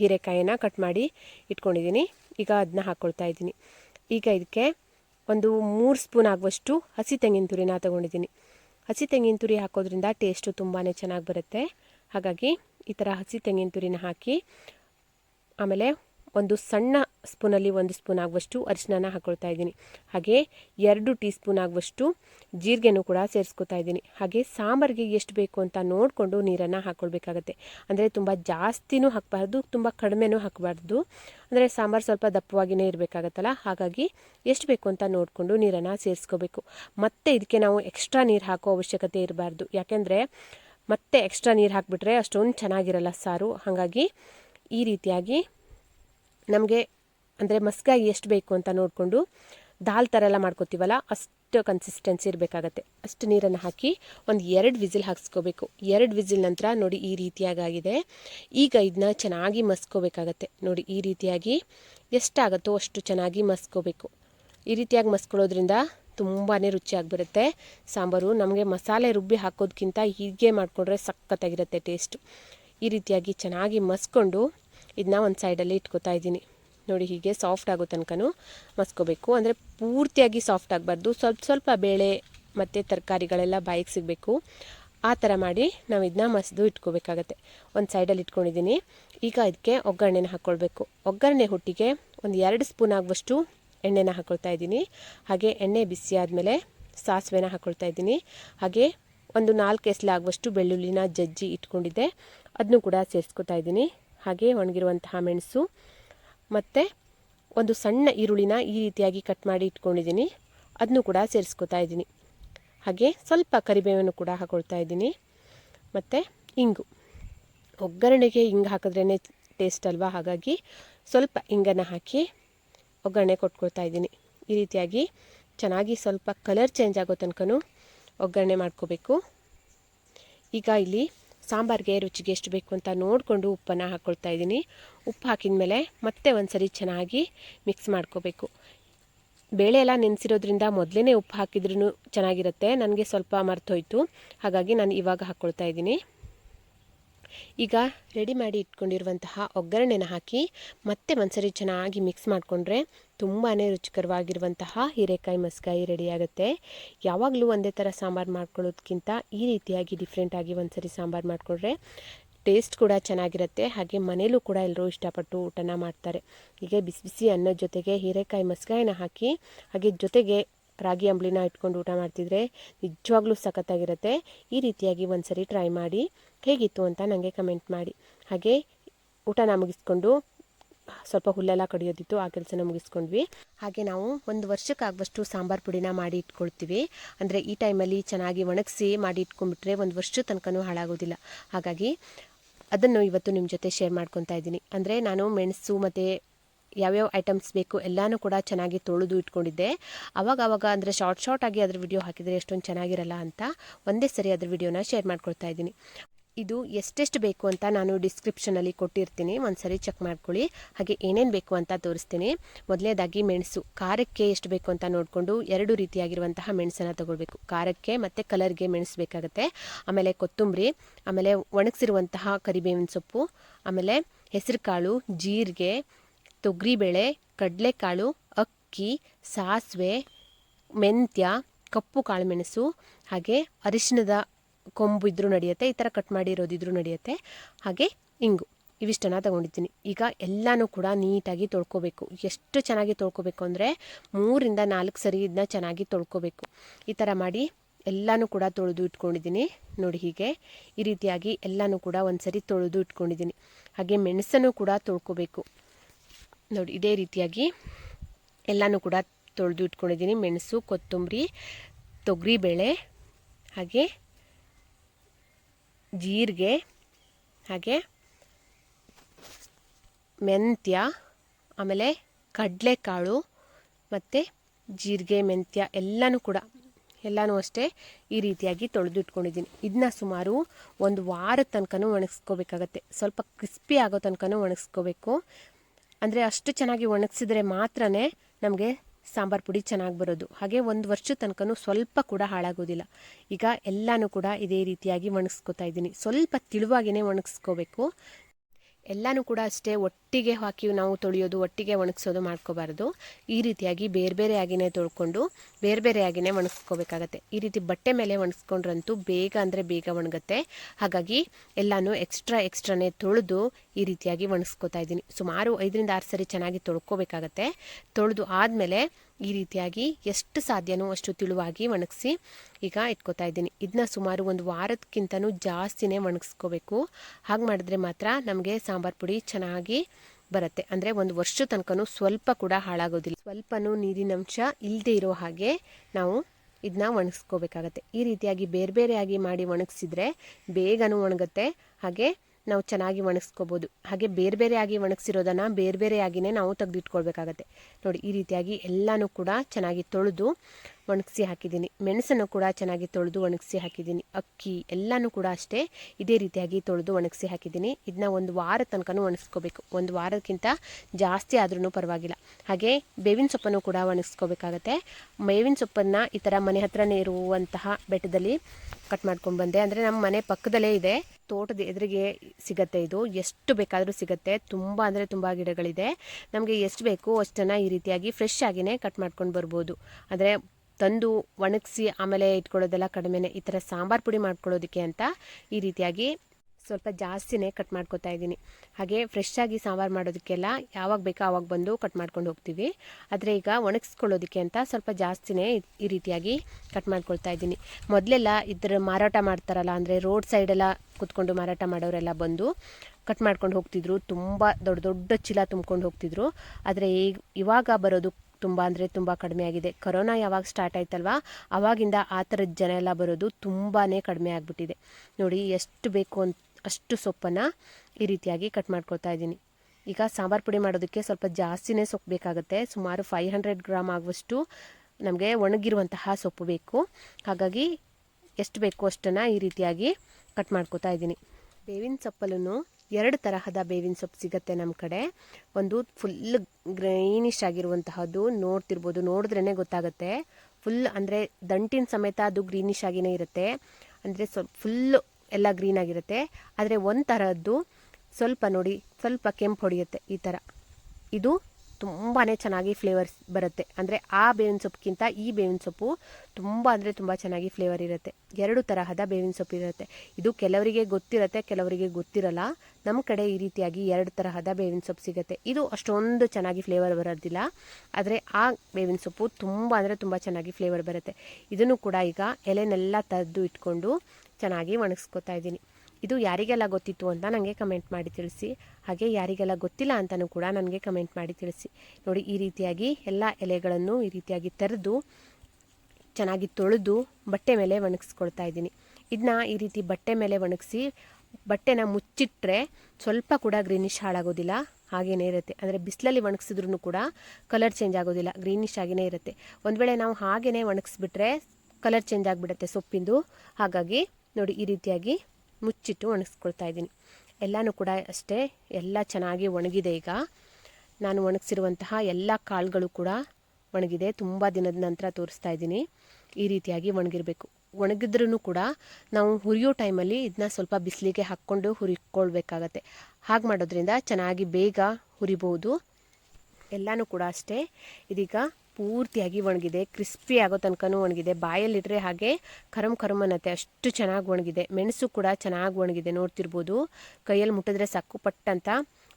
ಹೀರೆಕಾಯಿನ ಕಟ್ ಮಾಡಿ ಇಟ್ಕೊಂಡಿದ್ದೀನಿ. ಈಗ ಅದನ್ನ ಹಾಕ್ಕೊಳ್ತಾ ಇದ್ದೀನಿ. ಈಗ ಇದಕ್ಕೆ ಒಂದು ಮೂರು ಸ್ಪೂನ್ ಆಗುವಷ್ಟು ಹಸಿ ತೆಂಗಿನ ತುರಿನ ತೊಗೊಂಡಿದ್ದೀನಿ. ಹಸಿ ತೆಂಗಿನ ತುರಿ ಹಾಕೋದ್ರಿಂದ ಟೇಸ್ಟು ತುಂಬಾ ಚೆನ್ನಾಗಿ ಬರುತ್ತೆ. ಹಾಗಾಗಿ ಈ ಥರ ಹಸಿ ತೆಂಗಿನ ತುರಿನ ಹಾಕಿ ಆಮೇಲೆ ಒಂದು ಸಣ್ಣ ಸ್ಪೂನಲ್ಲಿ ಒಂದು ಸ್ಪೂನ್ ಆಗುವಷ್ಟು ಅರಿಶಿನ ಹಾಕ್ಕೊಳ್ತಾ ಇದ್ದೀನಿ. ಹಾಗೆ ಎರಡು ಟೀ ಸ್ಪೂನ್ ಆಗುವಷ್ಟು ಜೀರಿಗೆನೂ ಕೂಡ ಸೇರಿಸ್ಕೊತಾ ಇದ್ದೀನಿ. ಹಾಗೆ ಸಾಂಬಾರಿಗೆ ಎಷ್ಟು ಬೇಕು ಅಂತ ನೋಡಿಕೊಂಡು ನೀರನ್ನು ಹಾಕ್ಕೊಳ್ಬೇಕಾಗತ್ತೆ ಅಂದರೆ ತುಂಬ ಜಾಸ್ತಿನೂ ಹಾಕಬಾರ್ದು, ತುಂಬ ಕಡಿಮೆನೂ ಹಾಕಬಾರ್ದು. ಅಂದರೆ ಸಾಂಬಾರು ಸ್ವಲ್ಪ ದಪ್ಪವಾಗಿಯೇ ಇರಬೇಕಾಗತ್ತಲ್ಲ, ಹಾಗಾಗಿ ಎಷ್ಟು ಬೇಕು ಅಂತ ನೋಡಿಕೊಂಡು ನೀರನ್ನು ಸೇರಿಸ್ಕೋಬೇಕು. ಮತ್ತು ಇದಕ್ಕೆ ನಾವು ಎಕ್ಸ್ಟ್ರಾ ನೀರು ಹಾಕೋ ಅವಶ್ಯಕತೆ ಇರಬಾರ್ದು. ಯಾಕೆಂದರೆ ಮತ್ತೆ ಎಕ್ಸ್ಟ್ರಾ ನೀರು ಹಾಕಿಬಿಟ್ರೆ ಅಷ್ಟೊಂದು ಚೆನ್ನಾಗಿರಲ್ಲ ಸಾರು. ಹಾಗಾಗಿ ಈ ರೀತಿಯಾಗಿ ನಮಗೆ ಅಂದರೆ ಮಸ್ಗಾಗಿ ಎಷ್ಟು ಬೇಕು ಅಂತ ನೋಡಿಕೊಂಡು ದಾಲ್ ಥರ ಎಲ್ಲ ಮಾಡ್ಕೋತೀವಲ್ಲ, ಅಷ್ಟು ಕನ್ಸಿಸ್ಟೆನ್ಸಿ ಇರಬೇಕಾಗತ್ತೆ. ಅಷ್ಟು ನೀರನ್ನು ಹಾಕಿ ಒಂದು ಎರಡು ವಿಸಿಲ್ ಹಾಕ್ಸ್ಕೋಬೇಕು. ಎರಡು ವಿಸಿಲ್ ನಂತರ ನೋಡಿ ಈ ರೀತಿಯಾಗಿದೆ ಈಗ ಇದನ್ನ ಚೆನ್ನಾಗಿ ಮಸ್ಕೋಬೇಕಾಗತ್ತೆ. ನೋಡಿ ಈ ರೀತಿಯಾಗಿ ಎಷ್ಟಾಗುತ್ತೋ ಅಷ್ಟು ಚೆನ್ನಾಗಿ ಮಸ್ಕೋಬೇಕು. ಈ ರೀತಿಯಾಗಿ ಮಸ್ಕೊಳ್ಳೋದ್ರಿಂದ ತುಂಬಾ ರುಚಿಯಾಗಿ ಬರುತ್ತೆ ಸಾಂಬಾರು ನಮಗೆ ಮಸಾಲೆ ರುಬ್ಬಿ ಹಾಕೋದಕ್ಕಿಂತ ಹೀಗೆ ಮಾಡಿಕೊಂಡ್ರೆ ಸಖತ್ತಾಗಿರುತ್ತೆ ಟೇಸ್ಟು ಈ ರೀತಿಯಾಗಿ ಚೆನ್ನಾಗಿ ಮಸ್ಕೊಂಡು ಇದನ್ನ ಒಂದು ಸೈಡಲ್ಲಿ ಇಟ್ಕೋತಾ ಇದ್ದೀನಿ. ನೋಡಿ ಹೀಗೆ ಸಾಫ್ಟ್ ಆಗೋ ತನಕನೂ ಮಸ್ಕೋಬೇಕು. ಅಂದರೆ ಪೂರ್ತಿಯಾಗಿ ಸಾಫ್ಟ್ ಆಗಬಾರ್ದು. ಸ್ವಲ್ಪ ಸ್ವಲ್ಪ ಬೇಳೆ ಮತ್ತು ತರಕಾರಿಗಳೆಲ್ಲ ಬಾಯಿಗೆ ಸಿಗಬೇಕು. ಆ ಥರ ಮಾಡಿ ನಾವು ಇದನ್ನ ಮಸ್ದು ಇಟ್ಕೋಬೇಕಾಗತ್ತೆ. ಒಂದು ಸೈಡಲ್ಲಿ ಇಟ್ಕೊಂಡಿದ್ದೀನಿ. ಈಗ ಇದಕ್ಕೆ ಒಗ್ಗರಣೆನ ಹಾಕ್ಕೊಳ್ಬೇಕು ಒಗ್ಗರಣೆ ಹುಟ್ಟಿಗೆ ಒಂದು ಎರಡು ಸ್ಪೂನ್ ಆಗುವಷ್ಟು ಎಣ್ಣೆನ ಹಾಕ್ಕೊಳ್ತಾ ಇದ್ದೀನಿ. ಹಾಗೆ ಎಣ್ಣೆ ಬಿಸಿ ಆದಮೇಲೆ ಸಾಸಿವೆನ ಹಾಕ್ಕೊಳ್ತಾ ಇದ್ದೀನಿ. ಹಾಗೆ ಒಂದು ನಾಲ್ಕು ಎಸ್ಲೆ ಆಗುವಷ್ಟು ಬೆಳ್ಳುಳ್ಳಿನ ಜಜ್ಜಿ ಇಟ್ಕೊಂಡಿದ್ದೆ. ಅದನ್ನು ಕೂಡ ಸೇರಿಸ್ಕೊತಾ ಇದ್ದೀನಿ. ಹಾಗೆ ಒಣಗಿರುವಂತಹ ಮೆಣಸು ಮತ್ತು ಒಂದು ಸಣ್ಣ ಈರುಳ್ಳಿನ ಈ ರೀತಿಯಾಗಿ ಕಟ್ ಮಾಡಿ ಇಟ್ಕೊಂಡಿದ್ದೀನಿ. ಅದನ್ನು ಕೂಡ ಸೇರಿಸ್ಕೊತಾ ಇದ್ದೀನಿ. ಹಾಗೆ ಸ್ವಲ್ಪ ಕರಿಬೇವನ್ನು ಕೂಡ ಹಾಕೊಳ್ತಾ ಇದ್ದೀನಿ. ಮತ್ತು ಇಂಗು. ಒಗ್ಗರಣೆಗೆ ಹಿಂಗೆ ಹಾಕಿದ್ರೇ ಟೇಸ್ಟ್ ಅಲ್ವಾ? ಹಾಗಾಗಿ ಸ್ವಲ್ಪ ಇಂಗನ್ನು ಹಾಕಿ ಒಗ್ಗರಣೆ ಕೊಟ್ಕೊಳ್ತಾ ಇದ್ದೀನಿ. ಈ ರೀತಿಯಾಗಿ ಚೆನ್ನಾಗಿ ಸ್ವಲ್ಪ ಕಲರ್ ಚೇಂಜ್ ಆಗೋ ತನಕನೂ ಒಗ್ಗರಣೆ ಮಾಡ್ಕೋಬೇಕು. ಈಗ ಇಲ್ಲಿ ಸಾಂಬಾರಿಗೆ ರುಚಿಗೆ ಎಷ್ಟು ಬೇಕು ಅಂತ ನೋಡಿಕೊಂಡು ಉಪ್ಪನ್ನು ಹಾಕ್ಕೊಳ್ತಾ ಇದ್ದೀನಿ. ಉಪ್ಪು ಹಾಕಿದ ಮೇಲೆ ಮತ್ತೆ ಒಂದು ಸರಿ ಚೆನ್ನಾಗಿ ಮಿಕ್ಸ್ ಮಾಡ್ಕೋಬೇಕು. ಬೇಳೆ ಎಲ್ಲ ನೆನೆಸಿರೋದ್ರಿಂದ ಮೊದಲೇ ಉಪ್ಪು ಹಾಕಿದ್ರೂ ಚೆನ್ನಾಗಿರುತ್ತೆ. ನನಗೆ ಸ್ವಲ್ಪ ಮರ್ತೋಯ್ತು. ಹಾಗಾಗಿ ನಾನು ಇವಾಗ ಹಾಕ್ಕೊಳ್ತಾ ಇದ್ದೀನಿ. ಈಗ ರೆಡಿ ಮಾಡಿ ಇಟ್ಕೊಂಡಿರುವಂತಹ ಒಗ್ಗರಣೆನ ಹಾಕಿ ಮತ್ತೆ ಒಂದ್ಸರಿ ಚೆನ್ನಾಗಿ ಮಿಕ್ಸ್ ಮಾಡಿಕೊಂಡ್ರೆ ತುಂಬಾ ರುಚಿಕರವಾಗಿರುವಂತಹ ಹೀರೆಕಾಯಿ ಮಸ್ಕಾಯಿ ರೆಡಿಯಾಗುತ್ತೆ ಯಾವಾಗಲೂ ಒಂದೇ ಥರ ಸಾಂಬಾರು ಮಾಡ್ಕೊಳ್ಳೋದಕ್ಕಿಂತ ಈ ರೀತಿಯಾಗಿ ಡಿಫ್ರೆಂಟಾಗಿ ಒಂದ್ಸರಿ ಸಾಂಬಾರು ಮಾಡಿಕೊಂಡ್ರೆ ಟೇಸ್ಟ್ ಕೂಡ ಚೆನ್ನಾಗಿರುತ್ತೆ. ಹಾಗೆ ಮನೇಲೂ ಕೂಡ ಎಲ್ಲರೂ ಇಷ್ಟಪಟ್ಟು ಊಟನ ಮಾಡ್ತಾರೆ. ಹೀಗೆ ಬಿಸಿ ಬಿಸಿ ಅನ್ನದ ಜೊತೆಗೆ ಹೀರೆಕಾಯಿ ಮಸ್ಕಾಯಿನ ಹಾಕಿ ಹಾಗೆ ಜೊತೆಗೆ ರಾಗಿ ಅಂಬ್ಲಿನ ಇಟ್ಕೊಂಡು ಊಟ ಮಾಡ್ತಿದ್ರೆ ನಿಜವಾಗ್ಲೂ ಸಖತ್ತಾಗಿರುತ್ತೆ. ಈ ರೀತಿಯಾಗಿ ಒಂದ್ಸರಿ ಟ್ರೈ ಮಾಡಿ ಹೇಗಿತ್ತು ಅಂತ ನನಗೆ ಕಮೆಂಟ್ ಮಾಡಿ. ಹಾಗೆ ಊಟನ ಮುಗಿಸ್ಕೊಂಡು ಸ್ವಲ್ಪ ಹುಲ್ಲೆಲ್ಲ ಕಡಿಯೋದಿತ್ತು, ಆ ಕೆಲಸನ ಮುಗಿಸ್ಕೊಂಡ್ವಿ. ಹಾಗೆ ನಾವು ಒಂದು ವರ್ಷಕ್ಕಾಗುವಷ್ಟು ಸಾಂಬಾರು ಪುಡಿನ ಮಾಡಿ ಇಟ್ಕೊಳ್ತೀವಿ. ಅಂದರೆ ಈ ಟೈಮಲ್ಲಿ ಚೆನ್ನಾಗಿ ಒಣಗಿಸಿ ಮಾಡಿ ಇಟ್ಕೊಂಡ್ಬಿಟ್ರೆ ಒಂದು ವರ್ಷ ತನಕನೂ ಹಾಳಾಗೋದಿಲ್ಲ. ಹಾಗಾಗಿ ಅದನ್ನು ಇವತ್ತು ನಿಮ್ಮ ಜೊತೆ ಶೇರ್ ಮಾಡ್ಕೊತಾ ಇದ್ದೀನಿ. ಅಂದರೆ ನಾನು ಮೆಣಸು ಮತ್ತು ಯಾವ್ಯಾವ ಐಟಮ್ಸ್ ಬೇಕು ಎಲ್ಲನೂ ಕೂಡ ಚೆನ್ನಾಗಿ ತೊಳೆದು ಇಟ್ಕೊಂಡಿದ್ದೆ. ಅವಾಗ ಅವಾಗ ಅಂದರೆ ಶಾರ್ಟ್ ಶಾರ್ಟ್ ಆಗಿ ಅದ್ರ ವಿಡಿಯೋ ಹಾಕಿದರೆ ಎಷ್ಟೊಂದು ಚೆನ್ನಾಗಿರಲ್ಲ ಅಂತ ಒಂದೇ ಸರಿ ಅದ್ರ ವಿಡಿಯೋನ ಶೇರ್ ಮಾಡ್ಕೊಳ್ತಾ ಇದ್ದೀನಿ. ಇದು ಎಷ್ಟೆಷ್ಟು ಬೇಕು ಅಂತ ನಾನು ಡಿಸ್ಕ್ರಿಪ್ಷನಲ್ಲಿ ಕೊಟ್ಟಿರ್ತೀನಿ. ಒಂದು ಸರಿ ಚೆಕ್ ಮಾಡ್ಕೊಳ್ಳಿ. ಹಾಗೆ ಏನೇನು ಬೇಕು ಅಂತ ತೋರಿಸ್ತೀನಿ. ಮೊದಲನೇದಾಗಿ ಮೆಣಸು. ಖಾರಕ್ಕೆ ಎಷ್ಟು ಬೇಕು ಅಂತ ನೋಡಿಕೊಂಡು ಎರಡು ರೀತಿಯಾಗಿರುವಂತಹ ಮೆಣಸನ್ನು ತಗೊಳ್ಬೇಕು. ಖಾರಕ್ಕೆ ಮತ್ತು ಕಲರ್ಗೆ ಮೆಣಸು ಬೇಕಾಗುತ್ತೆ. ಆಮೇಲೆ ಕೊತ್ತಂಬರಿ, ಆಮೇಲೆ ಒಣಗಿಸಿರುವಂತಹ ಕರಿಬೇವಿನ ಸೊಪ್ಪು, ಆಮೇಲೆ ಹೆಸರುಕಾಳು, ಜೀರಿಗೆ, ತೊಗರಿಬೇಳೆ, ಕಡಲೆಕಾಳು, ಅಕ್ಕಿ, ಸಾಸಿವೆ, ಮೆಂತ್ಯ, ಕಪ್ಪು ಕಾಳುಮೆಣಸು, ಹಾಗೆ ಅರಿಶಿಣದ ಕೊಂಬು ಇದ್ರೂ ನಡೆಯುತ್ತೆ, ಈ ಥರ ಕಟ್ ಮಾಡಿರೋದಿದ್ರೂ ನಡೆಯುತ್ತೆ. ಹಾಗೆ ಇಂಗು, ಇವಿಷ್ಟನ್ನು ತಗೊಂಡಿದ್ದೀನಿ. ಈಗ ಎಲ್ಲನೂ ಕೂಡ ನೀಟಾಗಿ ತೊಳ್ಕೊಬೇಕು. ಎಷ್ಟು ಚೆನ್ನಾಗಿ ತೊಳ್ಕೊಬೇಕು ಅಂದರೆ ಮೂರಿಂದ ನಾಲ್ಕು ಸರಿ ಇದನ್ನ ಚೆನ್ನಾಗಿ ತೊಳ್ಕೊಬೇಕು. ಈ ಥರ ಮಾಡಿ ಎಲ್ಲನೂ ಕೂಡ ತೊಳೆದು ಇಟ್ಕೊಂಡಿದ್ದೀನಿ. ನೋಡಿ ಹೀಗೆ, ಈ ರೀತಿಯಾಗಿ ಎಲ್ಲನೂ ಕೂಡ ಒಂದು ಸರಿ ತೊಳೆದು ಇಟ್ಕೊಂಡಿದ್ದೀನಿ. ಹಾಗೆ ಮೆಣಸನ್ನು ಕೂಡ ತೊಳ್ಕೊಬೇಕು. ನೋಡಿ, ಇದೇ ರೀತಿಯಾಗಿ ಎಲ್ಲನೂ ಕೂಡ ತೊಳೆದು ಇಟ್ಕೊಂಡಿದ್ದೀನಿ. ಮೆಣಸು, ಕೊತ್ತಂಬರಿ, ತೊಗರಿಬೇಳೆ, ಹಾಗೆ ಜೀರಿಗೆ, ಹಾಗೆ ಮೆಂತ್ಯ, ಆಮೇಲೆ ಕಡಲೆಕಾಳು ಮತ್ತು ಜೀರಿಗೆ, ಮೆಂತ್ಯ ಎಲ್ಲನೂ ಕೂಡ, ಎಲ್ಲನೂ ಅಷ್ಟೇ ಈ ರೀತಿಯಾಗಿ ತೊಳೆದು ಇಟ್ಕೊಂಡಿದ್ದೀನಿ ಇದನ್ನ ಸುಮಾರು ಒಂದು ವಾರದ ತನಕನೂ ಒಣಗಿಸ್ಕೋಬೇಕಾಗತ್ತೆ. ಸ್ವಲ್ಪ ಕ್ರಿಸ್ಪಿ ಆಗೋ ತನಕನೂ ಒಣಗಿಸ್ಕೋಬೇಕು. ಅಂದರೆ ಅಷ್ಟು ಚೆನ್ನಾಗಿ ಒಣಗಿಸಿದ್ರೆ ಮಾತ್ರ ನಮಗೆ ಸಾಂಬಾರು ಪುಡಿ ಚೆನ್ನಾಗಿ ಬರೋದು. ಹಾಗೆ ಒಂದು ವರ್ಷದ ತನಕನೂ ಸ್ವಲ್ಪ ಕೂಡ ಹಾಳಾಗೋದಿಲ್ಲ. ಈಗ ಎಲ್ಲಾನು ಕೂಡ ಇದೇ ರೀತಿಯಾಗಿ ಒಣಗಿಸ್ಕೋತಾ ಇದ್ದೀನಿ. ಸ್ವಲ್ಪ ತಿಳುವಾಗಿಯೇ ಒಣಗಿಸ್ಕೋಬೇಕು. ಎಲ್ಲಾನು ಕೂಡ ಅಷ್ಟೇ ಒಟ್ಟಿಗೆ ಹಾಕಿ ನಾವು ತೊಳೆಯೋದು, ಒಟ್ಟಿಗೆ ಒಣಗಿಸೋದು ಮಾಡ್ಕೋಬಾರ್ದು. ಈ ರೀತಿಯಾಗಿ ಬೇರೆ ಬೇರೆಯಾಗಿಯೇ ತೊಳ್ಕೊಂಡು, ಬೇರೆ ಬೇರೆಯಾಗಿಯೇ ಒಣಗಿಸ್ಕೋಬೇಕಾಗತ್ತೆ. ಈ ರೀತಿ ಬಟ್ಟೆ ಮೇಲೆ ಒಣಗಿಸ್ಕೊಂಡ್ರಂತೂ ಬೇಗ ಅಂದರೆ ಬೇಗ ಒಣಗುತ್ತೆ. ಹಾಗಾಗಿ ಎಲ್ಲನೂ ಎಕ್ಸ್ಟ್ರಾ ಎಕ್ಸ್ಟ್ರಾನೇ ತೊಳೆದು ಈ ರೀತಿಯಾಗಿ ಒಣಗಿಸ್ಕೋತಾ ಇದ್ದೀನಿ. ಸುಮಾರು ಐದರಿಂದ ಆರು ಸರಿ ಚೆನ್ನಾಗಿ ತೊಳ್ಕೊಬೇಕಾಗತ್ತೆ. ತೊಳೆದು ಆದಮೇಲೆ ಈ ರೀತಿಯಾಗಿ ಎಷ್ಟು ಸಾಧ್ಯನೋ ಅಷ್ಟು ತಿಳುವಾಗಿ ಒಣಗಿಸಿ ಈಗ ಇಟ್ಕೋತಾ ಇದ್ದೀನಿ. ಇದನ್ನ ಸುಮಾರು ಒಂದು ವಾರದಕ್ಕಿಂತನೂ ಜಾಸ್ತಿನೇ ಒಣಗಿಸ್ಕೋಬೇಕು. ಹಾಗೆ ಮಾಡಿದ್ರೆ ಮಾತ್ರ ನಮಗೆ ಸಾಂಬಾರು ಪುಡಿ ಚೆನ್ನಾಗಿ ಬರುತ್ತೆ. ಅಂದರೆ ಒಂದು ವರ್ಷ ತನಕನೂ ಸ್ವಲ್ಪ ಕೂಡ ಹಾಳಾಗೋದಿಲ್ಲ. ಸ್ವಲ್ಪನೂ ನೀರಿನಂಶ ಇಲ್ಲದೆ ಇರೋ ಹಾಗೆ ನಾವು ಇದನ್ನ ಒಣಗಿಸ್ಕೋಬೇಕಾಗತ್ತೆ. ಈ ರೀತಿಯಾಗಿ ಬೇರೆ ಬೇರೆಯಾಗಿ ಮಾಡಿ ಒಣಗಿಸಿದ್ರೆ ಬೇಗನೂ ಒಣಗುತ್ತೆ. ಹಾಗೆ ನಾವು ಚೆನ್ನಾಗಿ ಒಣಗಿಸ್ಕೋಬೋದು. ಹಾಗೆ ಬೇರೆ ಬೇರೆಯಾಗಿ ಒಣಗಿಸಿರೋದನ್ನು ಬೇರೆ ಬೇರೆಯಾಗಿಯೇ ನಾವು ತೆಗೆದಿಟ್ಕೊಳ್ಬೇಕಾಗತ್ತೆ. ನೋಡಿ, ಈ ರೀತಿಯಾಗಿ ಎಲ್ಲನೂ ಕೂಡ ಚೆನ್ನಾಗಿ ತೊಳೆದು ಒಣಗಿಸಿ ಹಾಕಿದ್ದೀನಿ. ಮೆಣಸನ್ನು ಕೂಡ ಚೆನ್ನಾಗಿ ತೊಳೆದು ಒಣಗಿಸಿ ಹಾಕಿದ್ದೀನಿ. ಅಕ್ಕಿ ಎಲ್ಲನೂ ಕೂಡ ಅಷ್ಟೇ ಇದೇ ರೀತಿಯಾಗಿ ತೊಳೆದು ಒಣಗಿಸಿ ಹಾಕಿದ್ದೀನಿ. ಇದನ್ನ ಒಂದು ವಾರ ತನಕನೂ ಒಣಗಿಸ್ಕೋಬೇಕು. ಒಂದು ವಾರಕ್ಕಿಂತ ಜಾಸ್ತಿ ಆದ್ರೂ ಪರವಾಗಿಲ್ಲ. ಹಾಗೆ ಬೇವಿನ ಸೊಪ್ಪನ್ನು ಕೂಡ ಒಣಗಿಸ್ಕೋಬೇಕಾಗತ್ತೆ. ಬೇವಿನ ಸೊಪ್ಪನ್ನು ಈ ಥರ ಮನೆ ಹತ್ರನೇ ಇರುವಂತಹ ಬೆಟ್ಟದಲ್ಲಿ ಕಟ್ ಮಾಡ್ಕೊಂಡು ಬಂದೆ. ಅಂದರೆ ನಮ್ಮ ಮನೆ ಪಕ್ಕದಲ್ಲೇ ಇದೆ. ತೋಟದ ಎದುರಿಗೆ ಸಿಗತ್ತೆ ಇದು. ಎಷ್ಟು ಬೇಕಾದರೂ ಸಿಗತ್ತೆ. ತುಂಬ ಅಂದರೆ ತುಂಬ ಗಿಡಗಳಿದೆ. ನಮಗೆ ಎಷ್ಟು ಬೇಕು ಅಷ್ಟನ್ನು ಈ ರೀತಿಯಾಗಿ ಫ್ರೆಶ್ ಆಗಿನೇ ಕಟ್ ಮಾಡ್ಕೊಂಡು ಬರ್ಬೋದು. ಆದರೆ ತಂದು ಒಣಗಿಸಿ ಆಮೇಲೆ ಇಟ್ಕೊಳ್ಳೋದೆಲ್ಲ ಕಡಿಮೆನೇ ಈ ಥರ ಸಾಂಬಾರು ಪುಡಿ ಮಾಡ್ಕೊಳ್ಳೋದಕ್ಕೆ ಅಂತ ಈ ರೀತಿಯಾಗಿ ಸ್ವಲ್ಪ ಜಾಸ್ತಿನೇ ಕಟ್ ಮಾಡ್ಕೊತಾ ಇದ್ದೀನಿ. ಹಾಗೆ ಫ್ರೆಶ್ ಆಗಿ ಸಾಂಬಾರು ಮಾಡೋದಕ್ಕೆಲ್ಲ ಯಾವಾಗ ಬೇಕೋ ಆವಾಗ ಬಂದು ಕಟ್ ಮಾಡ್ಕೊಂಡು ಹೋಗ್ತೀವಿ. ಆದರೆ ಈಗ ಒಣಗಿಸ್ಕೊಳ್ಳೋದಕ್ಕೆ ಅಂತ ಸ್ವಲ್ಪ ಜಾಸ್ತಿನೇ ಈ ರೀತಿಯಾಗಿ ಕಟ್ ಮಾಡ್ಕೊಳ್ತಾ ಇದ್ದೀನಿ. ಮೊದಲೆಲ್ಲ ಇದರ ಮಾರಾಟ ಮಾಡ್ತಾರಲ್ಲ, ಅಂದರೆ ರೋಡ್ ಸೈಡೆಲ್ಲ ಕುತ್ಕೊಂಡು ಮಾರಾಟ ಮಾಡೋರೆಲ್ಲ ಬಂದು ಕಟ್ ಮಾಡ್ಕೊಂಡು ಹೋಗ್ತಿದ್ರು. ತುಂಬ ದೊಡ್ಡ ದೊಡ್ಡ ಚೀಲ ತುಂಬ್ಕೊಂಡು ಹೋಗ್ತಿದ್ರು. ಆದರೆ ಈಗ ಇವಾಗ ಬರೋದು ತುಂಬ ಅಂದರೆ ತುಂಬ ಕಡಿಮೆ ಆಗಿದೆ. ಕರೋನಾ ಯಾವಾಗ ಸ್ಟಾರ್ಟ್ ಆಯ್ತಲ್ವಾ? ಆವಾಗಿಂದ ಆ ಥರದ ಜನ ಎಲ್ಲ ಬರೋದು ತುಂಬಾ ಕಡಿಮೆ ಆಗಿಬಿಟ್ಟಿದೆ. ನೋಡಿ ಎಷ್ಟು ಬೇಕು ಅಂತ ಅಷ್ಟು ಸೊಪ್ಪನ್ನು ಈ ರೀತಿಯಾಗಿ ಕಟ್ ಮಾಡ್ಕೊಳ್ತಾ ಇದ್ದೀನಿ. ಈಗ ಸಾಂಬಾರು ಪುಡಿ ಮಾಡೋದಕ್ಕೆ ಸ್ವಲ್ಪ ಜಾಸ್ತಿನೇ ಸೊಪ್ಪು ಬೇಕಾಗುತ್ತೆ. ಸುಮಾರು ಫೈವ್ ಹಂಡ್ರೆಡ್ ಗ್ರಾಮ್ ಆಗುವಷ್ಟು ನಮಗೆ ಒಣಗಿರುವಂತಹ ಸೊಪ್ಪು ಬೇಕು. ಹಾಗಾಗಿ ಎಷ್ಟು ಬೇಕು ಅಷ್ಟನ್ನು ಈ ರೀತಿಯಾಗಿ ಕಟ್ ಮಾಡ್ಕೊತಾ ಇದ್ದೀನಿ. ಬೇವಿನ ಸೊಪ್ಪಲ್ಲೂ ಎರಡು ತರಹದ ಬೇವಿನ ಸೊಪ್ಪು ಸಿಗುತ್ತೆ ನಮ್ಮ ಕಡೆ. ಒಂದು ಫುಲ್ ಗ್ರೈನಿಶ್ ಆಗಿರುವಂತಹದ್ದು ನೋಡ್ತಿರ್ಬೋದು. ನೋಡಿದ್ರೇ ಗೊತ್ತಾಗುತ್ತೆ. ಫುಲ್ ಅಂದರೆ ದಂಟಿನ ಸಮೇತ ಅದು ಗ್ರೀನಿಶ್ ಆಗಿನೇ ಇರುತ್ತೆ. ಅಂದರೆ ಸ್ವಲ್ಪ ಫುಲ್ಲು ಎಲ್ಲ ಗ್ರೀನ್ ಆಗಿರುತ್ತೆ. ಆದರೆ ಒಂದು ಥರದ್ದು ಸ್ವಲ್ಪ ನೋಡಿ, ಸ್ವಲ್ಪ ಕೆಂಪು ಹೊಡೆಯುತ್ತೆ ಈ ಥರ ಇದು ತುಂಬಾ ಚೆನ್ನಾಗಿ ಫ್ಲೇವರ್ಸ್ ಬರುತ್ತೆ. ಅಂದರೆ ಆ ಬೇವಿನ ಸೊಪ್ಪಿಗಿಂತ ಈ ಬೇವಿನ ಸೊಪ್ಪು ತುಂಬ ಅಂದರೆ ತುಂಬ ಚೆನ್ನಾಗಿ ಫ್ಲೇವರ್ ಇರುತ್ತೆ. ಎರಡು ತರಹದ ಬೇವಿನ ಸೊಪ್ಪು ಇರುತ್ತೆ. ಇದು ಕೆಲವರಿಗೆ ಗೊತ್ತಿರುತ್ತೆ, ಕೆಲವರಿಗೆ ಗೊತ್ತಿರಲ್ಲ. ನಮ್ಮ ಕಡೆ ಈ ರೀತಿಯಾಗಿ ಎರಡು ತರಹದ ಬೇವಿನ ಸೊಪ್ಪು ಸಿಗುತ್ತೆ. ಇದು ಅಷ್ಟೊಂದು ಚೆನ್ನಾಗಿ ಫ್ಲೇವರ್ ಬರೋದಿಲ್ಲ. ಆದರೆ ಆ ಬೇವಿನ ಸೊಪ್ಪು ತುಂಬ ಅಂದರೆ ತುಂಬ ಚೆನ್ನಾಗಿ ಫ್ಲೇವರ್ ಬರುತ್ತೆ. ಇದನ್ನು ಕೂಡ ಈಗ ಎಲೆನೆಲ್ಲ ತದ್ದು ಇಟ್ಕೊಂಡು ಚೆನ್ನಾಗಿ ಒಣಗಿಸ್ಕೊತಾ ಇದ್ದೀನಿ. ಇದು ಯಾರಿಗೆಲ್ಲ ಗೊತ್ತಿತ್ತು ಅಂತ ನನಗೆ ಕಮೆಂಟ್ ಮಾಡಿ ತಿಳಿಸಿ. ಹಾಗೆ ಯಾರಿಗೆಲ್ಲ ಗೊತ್ತಿಲ್ಲ ಅಂತಲೂ ಕೂಡ ನನಗೆ ಕಮೆಂಟ್ ಮಾಡಿ ತಿಳಿಸಿ. ನೋಡಿ, ಈ ರೀತಿಯಾಗಿ ಎಲ್ಲ ಎಲೆಗಳನ್ನು ಈ ರೀತಿಯಾಗಿ ತೆರೆದು, ಚೆನ್ನಾಗಿ ತೊಳೆದು ಬಟ್ಟೆ ಮೇಲೆ ಒಣಗಿಸ್ಕೊಳ್ತಾ ಇದ್ದೀನಿ. ಇದನ್ನ ಈ ರೀತಿ ಬಟ್ಟೆ ಮೇಲೆ ಒಣಗಿಸಿ, ಬಟ್ಟೆನ ಮುಚ್ಚಿಟ್ರೆ ಸ್ವಲ್ಪ ಕೂಡ ಗ್ರೀನಿಶ್ ಹಾಳಾಗೋದಿಲ್ಲ, ಹಾಗೇನೇ ಇರುತ್ತೆ. ಅಂದರೆ ಬಿಸಿಲಲ್ಲಿ ಒಣಗಿಸಿದ್ರೂ ಕೂಡ ಕಲರ್ ಚೇಂಜ್ ಆಗೋದಿಲ್ಲ ಗ್ರೀನಿಶ್ ಆಗೇ ಇರುತ್ತೆ. ಒಂದು ವೇಳೆ ನಾವು ಹಾಗೆಯೇ ಒಣಗಿಸ್ಬಿಟ್ರೆ ಕಲರ್ ಚೇಂಜ್ ಆಗಿಬಿಡುತ್ತೆ ಸೊಪ್ಪಿಂದು. ಹಾಗಾಗಿ ನೋಡಿ, ಈ ರೀತಿಯಾಗಿ ಮುಚ್ಚಿಟ್ಟು ಒಣಗಿಸ್ಕೊಳ್ತಾ ಇದ್ದೀನಿ. ಎಲ್ಲನೂ ಕೂಡ ಅಷ್ಟೇ, ಎಲ್ಲ ಚೆನ್ನಾಗಿ ಒಣಗಿದೆ ಈಗ. ನಾನು ಒಣಗಿಸಿರುವಂತಹ ಎಲ್ಲ ಕಾಳುಗಳು ಕೂಡ ಒಣಗಿದೆ. ತುಂಬ ದಿನದ ನಂತರ ತೋರಿಸ್ತಾ ಇದ್ದೀನಿ. ಈ ರೀತಿಯಾಗಿ ಒಣಗಿರಬೇಕು. ಒಣಗಿದ್ರೂ ಕೂಡ ನಾವು ಹುರಿಯೋ ಟೈಮಲ್ಲಿ ಇದನ್ನ ಸ್ವಲ್ಪ ಬಿಸಿಲಿಗೆ ಹಾಕ್ಕೊಂಡು ಹುರಿಕೊಳ್ಬೇಕಾಗತ್ತೆ. ಹಾಗೆ ಮಾಡೋದ್ರಿಂದ ಚೆನ್ನಾಗಿ ಬೇಗ ಹುರಿಬೋದು. ಎಲ್ಲನೂ ಕೂಡ ಅಷ್ಟೇ. ಇದೀಗ ಪೂರ್ತಿಯಾಗಿ ಒಣಗಿದೆ ಕ್ರಿಸ್ಪಿ ಆಗೋ ತನಕನೂ ಒಣಗಿದೆ. ಬಾಯಲ್ಲಿಟ್ಟರೆ ಹಾಗೆ ಕರಮ್ ಕರಮ್ ಅನ್ನತ್ತೆ ಅಷ್ಟು ಚೆನ್ನಾಗಿ ಒಣಗಿದೆ. ಮೆಣಸು ಕೂಡ ಚೆನ್ನಾಗಿ ಒಣಗಿದೆ, ನೋಡ್ತಿರ್ಬೋದು. ಕೈಯಲ್ಲಿ ಮುಟ್ಟಿದ್ರೆ ಸಕ್ಕು ಪಟ್ಟಂತ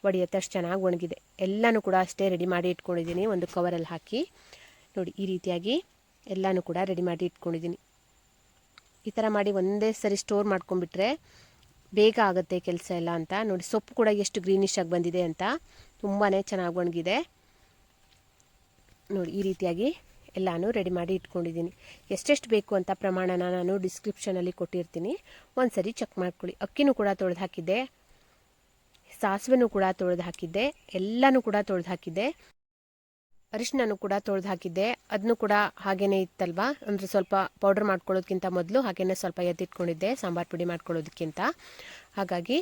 ಒಡೆಯುತ್ತೆ, ಅಷ್ಟು ಚೆನ್ನಾಗಿ ಒಣಗಿದೆ. ಎಲ್ಲನೂ ಕೂಡ ಅಷ್ಟೇ ರೆಡಿ ಮಾಡಿ ಇಟ್ಕೊಂಡಿದ್ದೀನಿ, ಒಂದು ಕವರಲ್ಲಿ ಹಾಕಿ. ನೋಡಿ, ಈ ರೀತಿಯಾಗಿ ಎಲ್ಲನೂ ಕೂಡ ರೆಡಿ ಮಾಡಿ ಇಟ್ಕೊಂಡಿದ್ದೀನಿ. ಈ ಥರ ಮಾಡಿ ಒಂದೇ ಸರಿ ಸ್ಟೋರ್ ಮಾಡ್ಕೊಂಡ್ಬಿಟ್ರೆ ಬೇಗ ಆಗುತ್ತೆ ಕೆಲಸ ಎಲ್ಲ ಅಂತ. ನೋಡಿ, ಸೊಪ್ಪು ಕೂಡ ಎಷ್ಟು ಗ್ರೀನಿಶ್ ಆಗಿ ಬಂದಿದೆ ಅಂತ ತುಂಬಾ ಚೆನ್ನಾಗಿ ಒಣಗಿದೆ. ನೋಡಿ, ಈ ರೀತಿಯಾಗಿ ಎಲ್ಲಾನು ರೆಡಿ ಮಾಡಿ ಇಟ್ಕೊಂಡಿದ್ದೀನಿ. ಎಷ್ಟೆಷ್ಟು ಬೇಕು ಅಂತ ಪ್ರಮಾಣನ ನಾನು ಡಿಸ್ಕ್ರಿಪ್ಷನಲ್ಲಿ ಕೊಟ್ಟಿರ್ತೀನಿ. ಒಂದು ಸರಿ ಚೆಕ್ ಮಾಡ್ಕೊಳ್ಳಿ. ಅಕ್ಕಿನೂ ಕೂಡ ತೊಳೆದು ಹಾಕಿದ್ದೆ. ಸಾಸಿವೆನೂ ಕೂಡ ತೊಳೆದು ಹಾಕಿದ್ದೆ. ಎಲ್ಲನೂ ಕೂಡ ತೊಳೆದು ಹಾಕಿದ್ದೆ. ಅರಿಶಿನೂ ಕೂಡ ತೊಳೆದು ಹಾಕಿದ್ದೆ. ಅದನ್ನು ಕೂಡ ಹಾಗೇನೇ ಇತ್ತಲ್ವಾ? ಅಂದರೆ ಸ್ವಲ್ಪ ಪೌಡರ್ ಮಾಡ್ಕೊಳ್ಳೋದಕ್ಕಿಂತ ಮೊದಲು ಹಾಗೇನೆ ಸ್ವಲ್ಪ ಎತ್ತಿಟ್ಕೊಂಡಿದ್ದೆ, ಸಾಂಬಾರು ಪುಡಿ ಮಾಡ್ಕೊಳ್ಳೋದಕ್ಕಿಂತ ಹಾಗಾಗಿ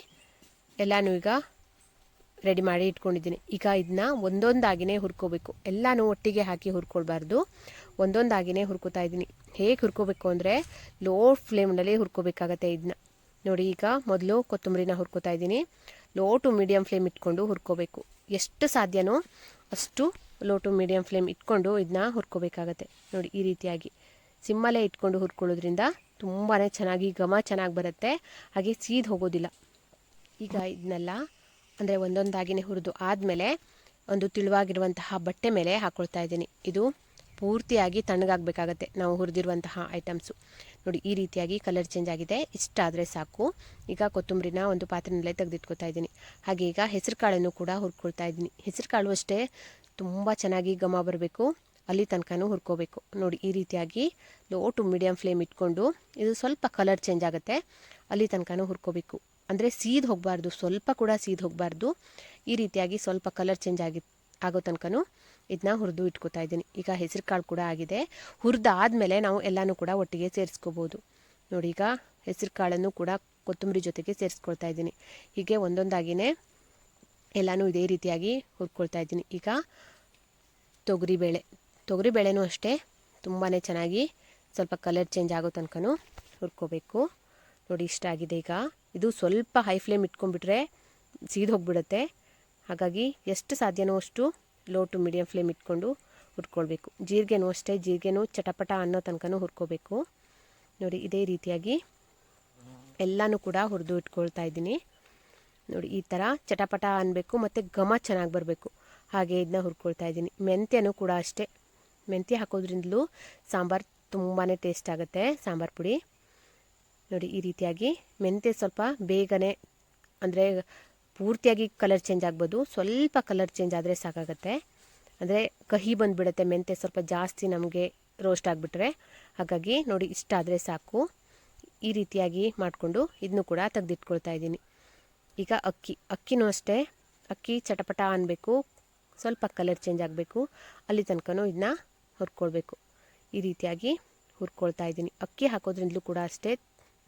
ಎಲ್ಲನೂ ಈಗ ರೆಡಿ ಮಾಡಿ ಇಟ್ಕೊಂಡಿದ್ದೀನಿ. ಈಗ ಇದನ್ನ ಒಂದೊಂದಾಗಿನೇ ಹುರ್ಕೋಬೇಕು. ಎಲ್ಲನೂ ಒಟ್ಟಿಗೆ ಹಾಕಿ ಹುರ್ಕೊಳ್ಬಾರ್ದು. ಒಂದೊಂದಾಗಿನೇ ಹುರ್ಕೋತಾ ಇದ್ದೀನಿ. ಹೇಗೆ ಹುರ್ಕೋಬೇಕು ಅಂದರೆ ಲೋ ಫ್ಲೇಮ್ನಲ್ಲಿ ಹುರ್ಕೋಬೇಕಾಗತ್ತೆ ಇದನ್ನ ನೋಡಿ, ಈಗ ಮೊದಲು ಕೊತ್ತಂಬರಿನ ಹುರ್ಕೋತಾ ಇದ್ದೀನಿ. ಲೋ ಟು ಮೀಡಿಯಮ್ ಫ್ಲೇಮ್ ಇಟ್ಕೊಂಡು ಹುರ್ಕೋಬೇಕು. ಎಷ್ಟು ಸಾಧ್ಯನೋ ಅಷ್ಟು ಲೋ ಟು ಮೀಡಿಯಮ್ ಫ್ಲೇಮ್ ಇಟ್ಕೊಂಡು ಇದನ್ನ ಹುರ್ಕೋಬೇಕಾಗತ್ತೆ. ನೋಡಿ, ಈ ರೀತಿಯಾಗಿ. ಸಿಮ್ಮಲ್ಲೇ ಇಟ್ಕೊಂಡು ಹುರ್ಕೊಳ್ಳೋದ್ರಿಂದ ತುಂಬಾ ಚೆನ್ನಾಗಿ ಘಮ ಚೆನ್ನಾಗಿ ಬರುತ್ತೆ. ಹಾಗೆ ಸೀದ್ ಹೋಗೋದಿಲ್ಲ. ಈಗ ಇದನ್ನೆಲ್ಲ ಅಂದರೆ ಒಂದೊಂದಾಗಿನೇ ಹುರಿದು ಆದಮೇಲೆ ಒಂದು ತಿಳುವಾಗಿರುವಂತಹ ಬಟ್ಟೆ ಮೇಲೆ ಹಾಕ್ಕೊಳ್ತಾ ಇದ್ದೀನಿ. ಇದು ಪೂರ್ತಿಯಾಗಿ ತಣ್ಣಗಾಗಬೇಕಾಗತ್ತೆ. ನಾವು ಹುರಿದಿರುವಂತಹ ಐಟಮ್ಸು. ನೋಡಿ, ಈ ರೀತಿಯಾಗಿ ಕಲರ್ ಚೇಂಜ್ ಆಗಿದೆ. ಇಷ್ಟಾದರೆ ಸಾಕು. ಈಗ ಕೊತ್ತಂಬರಿನ ಒಂದು ಪಾತ್ರೆಯಲ್ಲೇ ತೆಗೆದಿಟ್ಕೊತಾ ಇದ್ದೀನಿ. ಹಾಗೆ ಈಗ ಹೆಸರುಕಾಳನ್ನು ಕೂಡ ಹುರ್ಕೊಳ್ತಾ ಇದ್ದೀನಿ. ಹೆಸರುಕಾಳು ಅಷ್ಟೇ ತುಂಬ ಚೆನ್ನಾಗಿ ಘಮ ಬರಬೇಕು. ಅಲ್ಲಿ ತನಕನೂ ಹುರ್ಕೋಬೇಕು. ನೋಡಿ, ಈ ರೀತಿಯಾಗಿ ಲೋ ಟು ಮೀಡಿಯಮ್ ಫ್ಲೇಮ್ ಇಟ್ಕೊಂಡು ಇದು ಸ್ವಲ್ಪ ಕಲರ್ ಚೇಂಜ್ ಆಗುತ್ತೆ. ಅಲ್ಲಿ ತನಕನೂ ಹುರ್ಕೋಬೇಕು. ಅಂದರೆ ಸೀದ್ ಹೋಗಬಾರ್ದು, ಸ್ವಲ್ಪ ಕೂಡ ಸೀದ್ ಹೋಗಬಾರ್ದು. ಈ ರೀತಿಯಾಗಿ ಸ್ವಲ್ಪ ಕಲರ್ ಚೇಂಜ್ ಆಗಿ, ಆಗೋ ತನಕನೂ ಇದನ್ನ ಹುರಿದು ಇಟ್ಕೋತಾ ಇದ್ದೀನಿ. ಈಗ ಹೆಸರು ಕಾಳು ಕೂಡ ಆಗಿದೆ. ಹುರಿದಾದ್ಮೇಲೆ ನಾವು ಎಲ್ಲನೂ ಕೂಡ ಒಟ್ಟಿಗೆ ಸೇರಿಸ್ಕೋಬೋದು. ನೋಡಿ, ಈಗ ಹೆಸರು ಕಾಳನ್ನು ಕೂಡ ಕೊತ್ತಂಬರಿ ಜೊತೆಗೆ ಸೇರಿಸ್ಕೊಳ್ತಾ ಇದ್ದೀನಿ. ಹೀಗೆ ಒಂದೊಂದಾಗಿಯೇ ಎಲ್ಲನೂ ಇದೇ ರೀತಿಯಾಗಿ ಹುರ್ಕೊಳ್ತಾ ಇದ್ದೀನಿ. ಈಗ ತೊಗರಿಬೇಳೆ ತೊಗರಿಬೇಳೆನೂ ಅಷ್ಟೇ ತುಂಬಾ ಚೆನ್ನಾಗಿ ಸ್ವಲ್ಪ ಕಲರ್ ಚೇಂಜ್ ಆಗೋ ತನಕನೂ ಹುರ್ಕೋಬೇಕು. ನೋಡಿ ಇಷ್ಟ ಆಗಿದೆ ಈಗ. ಇದು ಸ್ವಲ್ಪ ಹೈ ಫ್ಲೇಮ್ ಇಟ್ಕೊಂಡ್ಬಿಟ್ರೆ ಸೀದ್ ಹೋಗಿಬಿಡುತ್ತೆ. ಹಾಗಾಗಿ ಎಷ್ಟು ಸಾಧ್ಯನೋ ಅಷ್ಟು ಲೋ ಟು ಮೀಡಿಯಂ ಫ್ಲೇಮ್ ಇಟ್ಕೊಂಡು ಹುರ್ಕೊಳ್ಬೇಕು. ಜೀರಿಗೆನೂ ಅಷ್ಟೇ, ಜೀರಿಗೆನೂ ಚಟಪಟ ಅನ್ನೋ ತನಕನೂ ಹುರ್ಕೋಬೇಕು. ನೋಡಿ, ಇದೇ ರೀತಿಯಾಗಿ ಎಲ್ಲನೂ ಕೂಡ ಹುರಿದು ಇಟ್ಕೊಳ್ತಾ ಇದ್ದೀನಿ. ನೋಡಿ, ಈ ಥರ ಚಟಪಟ ಅನ್ನಬೇಕು ಮತ್ತು ಘಮ ಚೆನ್ನಾಗಿ ಬರಬೇಕು. ಹಾಗೆ ಇದನ್ನ ಹುರ್ಕೊಳ್ತಾ ಇದ್ದೀನಿ. ಮೆಂತ್ಯನೂ ಕೂಡ ಅಷ್ಟೇ. ಮೆಂತ್ಯ ಹಾಕೋದ್ರಿಂದಲೂ ಸಾಂಬಾರು ತುಂಬಾ ಟೇಸ್ಟ್ ಆಗುತ್ತೆ, ಸಾಂಬಾರು ಪುಡಿ. ನೋಡಿ, ಈ ರೀತಿಯಾಗಿ ಮೆಂತ್ಯ ಸ್ವಲ್ಪ ಬೇಗನೆ, ಅಂದರೆ ಪೂರ್ತಿಯಾಗಿ ಕಲರ್ ಚೇಂಜ್ ಆಗ್ಬೋದು. ಸ್ವಲ್ಪ ಕಲರ್ ಚೇಂಜ್ ಆದರೆ ಸಾಕಾಗತ್ತೆ. ಅಂದರೆ ಕಹಿ ಬಂದುಬಿಡುತ್ತೆ, ಮೆಂತ್ಯ ಸ್ವಲ್ಪ ಜಾಸ್ತಿ ನಮಗೆ ರೋಸ್ಟ್ ಆಗಿಬಿಟ್ರೆ. ಹಾಗಾಗಿ ನೋಡಿ, ಇಷ್ಟ ಆದರೆ ಸಾಕು. ಈ ರೀತಿಯಾಗಿ ಮಾಡಿಕೊಂಡು ಇದನ್ನು ಕೂಡ ತೆಗೆದಿಟ್ಕೊಳ್ತಾ ಇದ್ದೀನಿ. ಈಗ ಅಕ್ಕಿ, ಅಕ್ಕಿನೂ ಅಷ್ಟೇ. ಅಕ್ಕಿ ಚಟಪಟ ಅನ್ನಬೇಕು ಸ್ವಲ್ಪ ಕಲರ್ ಚೇಂಜ್ ಆಗಬೇಕು. ಅಲ್ಲಿ ತನಕನೂ ಇದನ್ನ ಹುರ್ಕೊಳ್ಬೇಕು. ಈ ರೀತಿಯಾಗಿ ಹುರ್ಕೊಳ್ತಾ ಇದ್ದೀನಿ. ಅಕ್ಕಿ ಹಾಕೋದ್ರಿಂದಲೂ ಕೂಡ ಅಷ್ಟೇ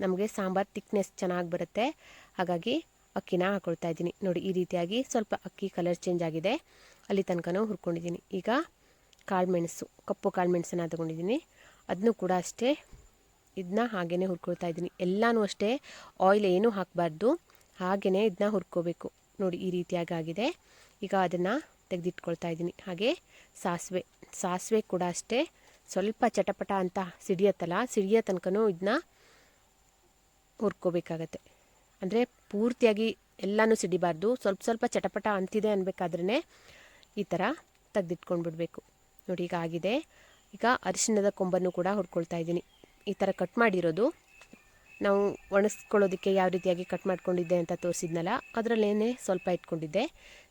ನಮಗೆ ಸಾಂಬಾರು ತಿಕ್ನೆಸ್ ಚೆನ್ನಾಗಿ ಬರುತ್ತೆ. ಹಾಗಾಗಿ ಅಕ್ಕಿನ ಹಾಕೊಳ್ತಾ ಇದ್ದೀನಿ. ನೋಡಿ, ಈ ರೀತಿಯಾಗಿ ಸ್ವಲ್ಪ ಅಕ್ಕಿ ಕಲರ್ ಚೇಂಜ್ ಆಗಿದೆ. ಅಲ್ಲಿ ತನಕನೂ ಹುರ್ಕೊಂಡಿದ್ದೀನಿ. ಈಗ ಕಾಳುಮೆಣಸು ಕಪ್ಪು ಕಾಳುಮೆಣಸನ್ನ ತಗೊಂಡಿದ್ದೀನಿ. ಅದನ್ನು ಕೂಡ ಅಷ್ಟೇ. ಇದನ್ನ ಹಾಗೇ ಹುರ್ಕೊಳ್ತಾ ಇದ್ದೀನಿ. ಎಲ್ಲನೂ ಅಷ್ಟೇ ಆಯಿಲ್ ಏನೂ ಹಾಕಬಾರ್ದು. ಹಾಗೆಯೇ ಇದನ್ನ ಹುರ್ಕೋಬೇಕು. ನೋಡಿ, ಈ ರೀತಿಯಾಗಿ ಆಗಿದೆ. ಈಗ ಅದನ್ನು ತೆಗೆದಿಟ್ಕೊಳ್ತಾ ಇದ್ದೀನಿ. ಹಾಗೆ ಸಾಸಿವೆ ಸಾಸಿವೆ ಕೂಡ ಅಷ್ಟೇ. ಸ್ವಲ್ಪ ಚಟಪಟ ಅಂತ ಸಿಡಿಯತ್ತಲ್ಲ, ಸಿಡಿಯೋ ತನಕನೂ ಇದನ್ನ ಹುರ್ಕೋಬೇಕಾಗತ್ತೆ ಅಂದರೆ ಪೂರ್ತಿಯಾಗಿ ಎಲ್ಲನೂ ಸಿಡಿಬಾರ್ದು. ಸ್ವಲ್ಪ ಸ್ವಲ್ಪ ಚಟಪಟ ಅಂತಿದೆ ಅನ್ಬೇಕಾದ್ರೇ ಈ ಥರ ತೆಗೆದಿಟ್ಕೊಂಡು ಬಿಡಬೇಕು ನೋಡಿ, ಈಗ ಆಗಿದೆ. ಈಗ ಅರಿಶಿಣದ ಕೊಂಬನ್ನು ಕೂಡ ಹುರ್ಕೊಳ್ತಾ ಇದ್ದೀನಿ. ಈ ಥರ ಕಟ್ ಮಾಡಿರೋದು. ನಾವು ಒಣಸ್ಕೊಳ್ಳೋದಕ್ಕೆ ಯಾವ ರೀತಿಯಾಗಿ ಕಟ್ ಮಾಡ್ಕೊಂಡಿದ್ದೆ ಅಂತ ತೋರಿಸಿದ್ನಲ್ಲ, ಅದರಲ್ಲೇನೆ ಸ್ವಲ್ಪ ಇಟ್ಕೊಂಡಿದ್ದೆ.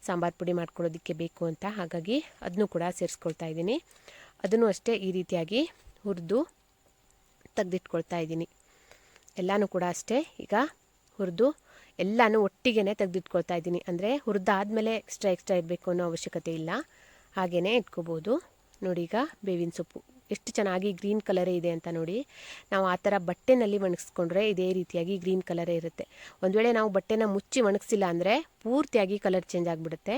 ಸಾಂಬಾರು ಪುಡಿ ಮಾಡ್ಕೊಳ್ಳೋದಕ್ಕೆ ಬೇಕು ಅಂತ. ಹಾಗಾಗಿ ಅದನ್ನು ಕೂಡ ಸೇರಿಸ್ಕೊಳ್ತಾ ಇದ್ದೀನಿ. ಅದನ್ನು ಅಷ್ಟೇ ಈ ರೀತಿಯಾಗಿ ಹುರಿದು ತೆಗೆದಿಟ್ಕೊಳ್ತಾ ಇದ್ದೀನಿ. ಎಲ್ಲನೂ ಕೂಡ ಅಷ್ಟೇ. ಈಗ ಹುರಿದು ಎಲ್ಲನೂ ಒಟ್ಟಿಗೆ ತೆಗೆದಿಟ್ಕೊಳ್ತಾ ಇದ್ದೀನಿ. ಅಂದರೆ ಹುರಿದಾದ್ಮೇಲೆ ಎಕ್ಸ್ಟ್ರಾ ಎಕ್ಸ್ಟ್ರಾ ಇರಬೇಕು ಅನ್ನೋ ಅವಶ್ಯಕತೆ ಇಲ್ಲ. ಹಾಗೆಯೇ ಇಟ್ಕೋಬೋದು. ನೋಡಿ ಈಗ ಬೇವಿನ ಸೊಪ್ಪು. ಎಷ್ಟು ಚೆನ್ನಾಗಿ ಗ್ರೀನ್ ಕಲರೇ ಇದೆ ಅಂತ ನೋಡಿ. ನಾವು ಆ ಥರ ಬಟ್ಟೆನಲ್ಲಿ ಒಣಗಿಸ್ಕೊಂಡ್ರೆ ಇದೇ ರೀತಿಯಾಗಿ ಗ್ರೀನ್ ಕಲರೇ ಇರುತ್ತೆ. ಒಂದು ವೇಳೆ ನಾವು ಬಟ್ಟೆನ ಮುಚ್ಚಿ ಒಣಗಿಸಿಲ್ಲ ಅಂದರೆ ಪೂರ್ತಿಯಾಗಿ ಕಲರ್ ಚೇಂಜ್ ಆಗಿಬಿಡುತ್ತೆ.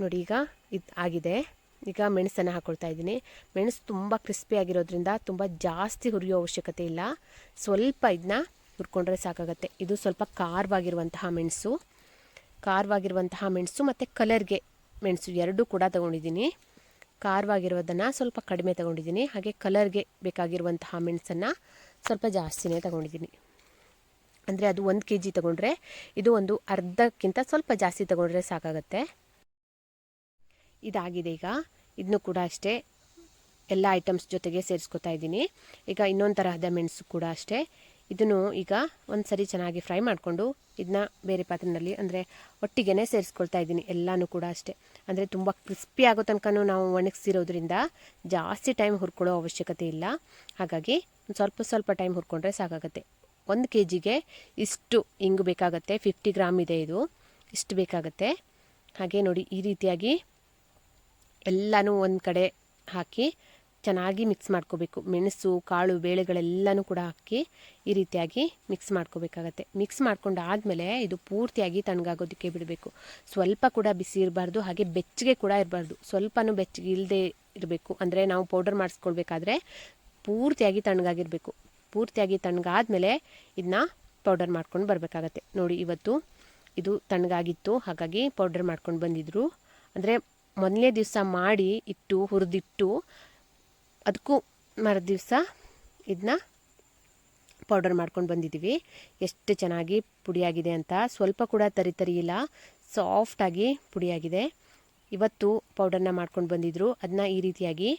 ನೋಡಿ ಈಗ ಇದು ಆಗಿದೆ. ಈಗ ಮೆಣಸನ್ನು ಹಾಕ್ಕೊಳ್ತಾ ಇದ್ದೀನಿ. ಮೆಣಸು ತುಂಬ ಕ್ರಿಸ್ಪಿ ಆಗಿರೋದ್ರಿಂದ ತುಂಬ ಜಾಸ್ತಿ ಹುರಿಯೋ ಅವಶ್ಯಕತೆ ಇಲ್ಲ. ಸ್ವಲ್ಪ ಇದನ್ನ ಹುರ್ಕೊಂಡ್ರೆ ಸಾಕಾಗತ್ತೆ. ಇದು ಸ್ವಲ್ಪ ಖಾರವಾಗಿರುವಂತಹ ಮೆಣಸು. ಖಾರವಾಗಿರುವಂತಹ ಮೆಣಸು ಮತ್ತು ಕಲರ್ಗೆ ಮೆಣಸು ಎರಡೂ ಕೂಡ ತೊಗೊಂಡಿದ್ದೀನಿ. ಖಾರವಾಗಿರೋದನ್ನು ಸ್ವಲ್ಪ ಕಡಿಮೆ ತೊಗೊಂಡಿದ್ದೀನಿ. ಹಾಗೆ ಕಲರ್ಗೆ ಬೇಕಾಗಿರುವಂತಹ ಮೆಣಸನ್ನು ಸ್ವಲ್ಪ ಜಾಸ್ತಿನೇ ತೊಗೊಂಡಿದ್ದೀನಿ. ಅಂದರೆ ಅದು ಒಂದು ಕೆ ಜಿ ತೊಗೊಂಡ್ರೆ ಇದು ಒಂದು ಅರ್ಧಕ್ಕಿಂತ ಸ್ವಲ್ಪ ಜಾಸ್ತಿ ತೊಗೊಂಡ್ರೆ ಸಾಕಾಗತ್ತೆ. ಇದಾಗಿದೆ ಈಗ. ಇದನ್ನು ಕೂಡ ಅಷ್ಟೇ. ಎಲ್ಲ ಐಟಮ್ಸ್ ಜೊತೆಗೆ ಸೇರಿಸ್ಕೊತಾ ಇದ್ದೀನಿ. ಈಗ ಇನ್ನೊಂದು ತರಹದ ಮೆಣಸು ಕೂಡ ಅಷ್ಟೇ. ಇದನ್ನು ಈಗ ಒಂದು ಸರಿ ಚೆನ್ನಾಗಿ ಫ್ರೈ ಮಾಡಿಕೊಂಡು ಇದನ್ನ ಬೇರೆ ಪಾತ್ರೆಯಲ್ಲಿ ಅಂದರೆ ಒಟ್ಟಿಗೆನೆ ಸೇರಿಸ್ಕೊಳ್ತಾ ಇದ್ದೀನಿ. ಎಲ್ಲನೂ ಕೂಡ ಅಷ್ಟೇ. ಅಂದರೆ ತುಂಬ ಕ್ರಿಸ್ಪಿ ಆಗೋ ತನಕನೂ ನಾವು ಒಣಗಿಸಿರೋದ್ರಿಂದ ಜಾಸ್ತಿ ಟೈಮ್ ಹುರ್ಕೊಳ್ಳೋ ಅವಶ್ಯಕತೆ ಇಲ್ಲ. ಹಾಗಾಗಿ ಸ್ವಲ್ಪ ಸ್ವಲ್ಪ ಟೈಮ್ ಹುರ್ಕೊಂಡ್ರೆ ಸಾಕಾಗುತ್ತೆ. ಒಂದು ಕೆ ಜಿಗೆ ಇಷ್ಟು ಹಿಂಗೆ ಬೇಕಾಗತ್ತೆ. ಫಿಫ್ಟಿ ಗ್ರಾಮ್ ಇದೆ ಇದು. ಇಷ್ಟು ಬೇಕಾಗತ್ತೆ. ಹಾಗೆ ನೋಡಿ ಈ ರೀತಿಯಾಗಿ ಎಲ್ಲನೂ ಒಂದು ಕಡೆ ಹಾಕಿ ಚೆನ್ನಾಗಿ ಮಿಕ್ಸ್ ಮಾಡ್ಕೋಬೇಕು. ಮೆಣಸು, ಕಾಳು, ಬೇಳೆಗಳೆಲ್ಲನೂ ಕೂಡ ಹಾಕಿ ಈ ರೀತಿಯಾಗಿ ಮಿಕ್ಸ್ ಮಾಡ್ಕೋಬೇಕಾಗತ್ತೆ. ಮಿಕ್ಸ್ ಮಾಡ್ಕೊಂಡು ಆದಮೇಲೆ ಇದು ಪೂರ್ತಿಯಾಗಿ ತಣ್ಣಗಾಗೋದಕ್ಕೆ ಬಿಡಬೇಕು. ಸ್ವಲ್ಪ ಕೂಡ ಬಿಸಿ ಇರಬಾರ್ದು, ಹಾಗೆ ಬೆಚ್ಚಗೆ ಕೂಡ ಇರಬಾರ್ದು. ಸ್ವಲ್ಪನೂ ಬೆಚ್ಚಗೆ ಇಲ್ಲದೆ ಇರಬೇಕು. ಅಂದರೆ ನಾವು ಪೌಡರ್ ಮಾಡಿಸ್ಕೊಳ್ಬೇಕಾದ್ರೆ ಪೂರ್ತಿಯಾಗಿ ತಣ್ಣಗಾಗಿರಬೇಕು. ಪೂರ್ತಿಯಾಗಿ ತಣ್ಣಗಾದಮೇಲೆ ಇದನ್ನ ಪೌಡರ್ ಮಾಡ್ಕೊಂಡು ಬರಬೇಕಾಗತ್ತೆ. ನೋಡಿ, ಇವತ್ತು ಇದು ತಣ್ಣಗಾಗಿತ್ತು, ಹಾಗಾಗಿ ಪೌಡರ್ ಮಾಡ್ಕೊಂಡು ಬಂದಿದ್ರು. ಅಂದರೆ ಮೊದಲನೇ ದಿವಸ ಮಾಡಿ ಇಟ್ಟು, ಹುರಿದಿಟ್ಟು ಅದಕ್ಕೂ ಮರು ದಿವಸ ಇದನ್ನ ಪೌಡರ್ ಮಾಡ್ಕೊಂಡು ಬಂದಿದ್ದೀವಿ ಎಷ್ಟು ಚೆನ್ನಾಗಿ ಪುಡಿಯಾಗಿದೆ ಅಂತ. ಸ್ವಲ್ಪ ಕೂಡ ತರಿ ತರಿ ಇಲ್ಲ. ಸಾಫ್ಟಾಗಿ ಪುಡಿಯಾಗಿದೆ. ಇವತ್ತು ಪೌಡರ್ನ ಮಾಡ್ಕೊಂಡು ಬಂದಿದ್ದರು ಅದನ್ನ ಈ ರೀತಿಯಾಗಿ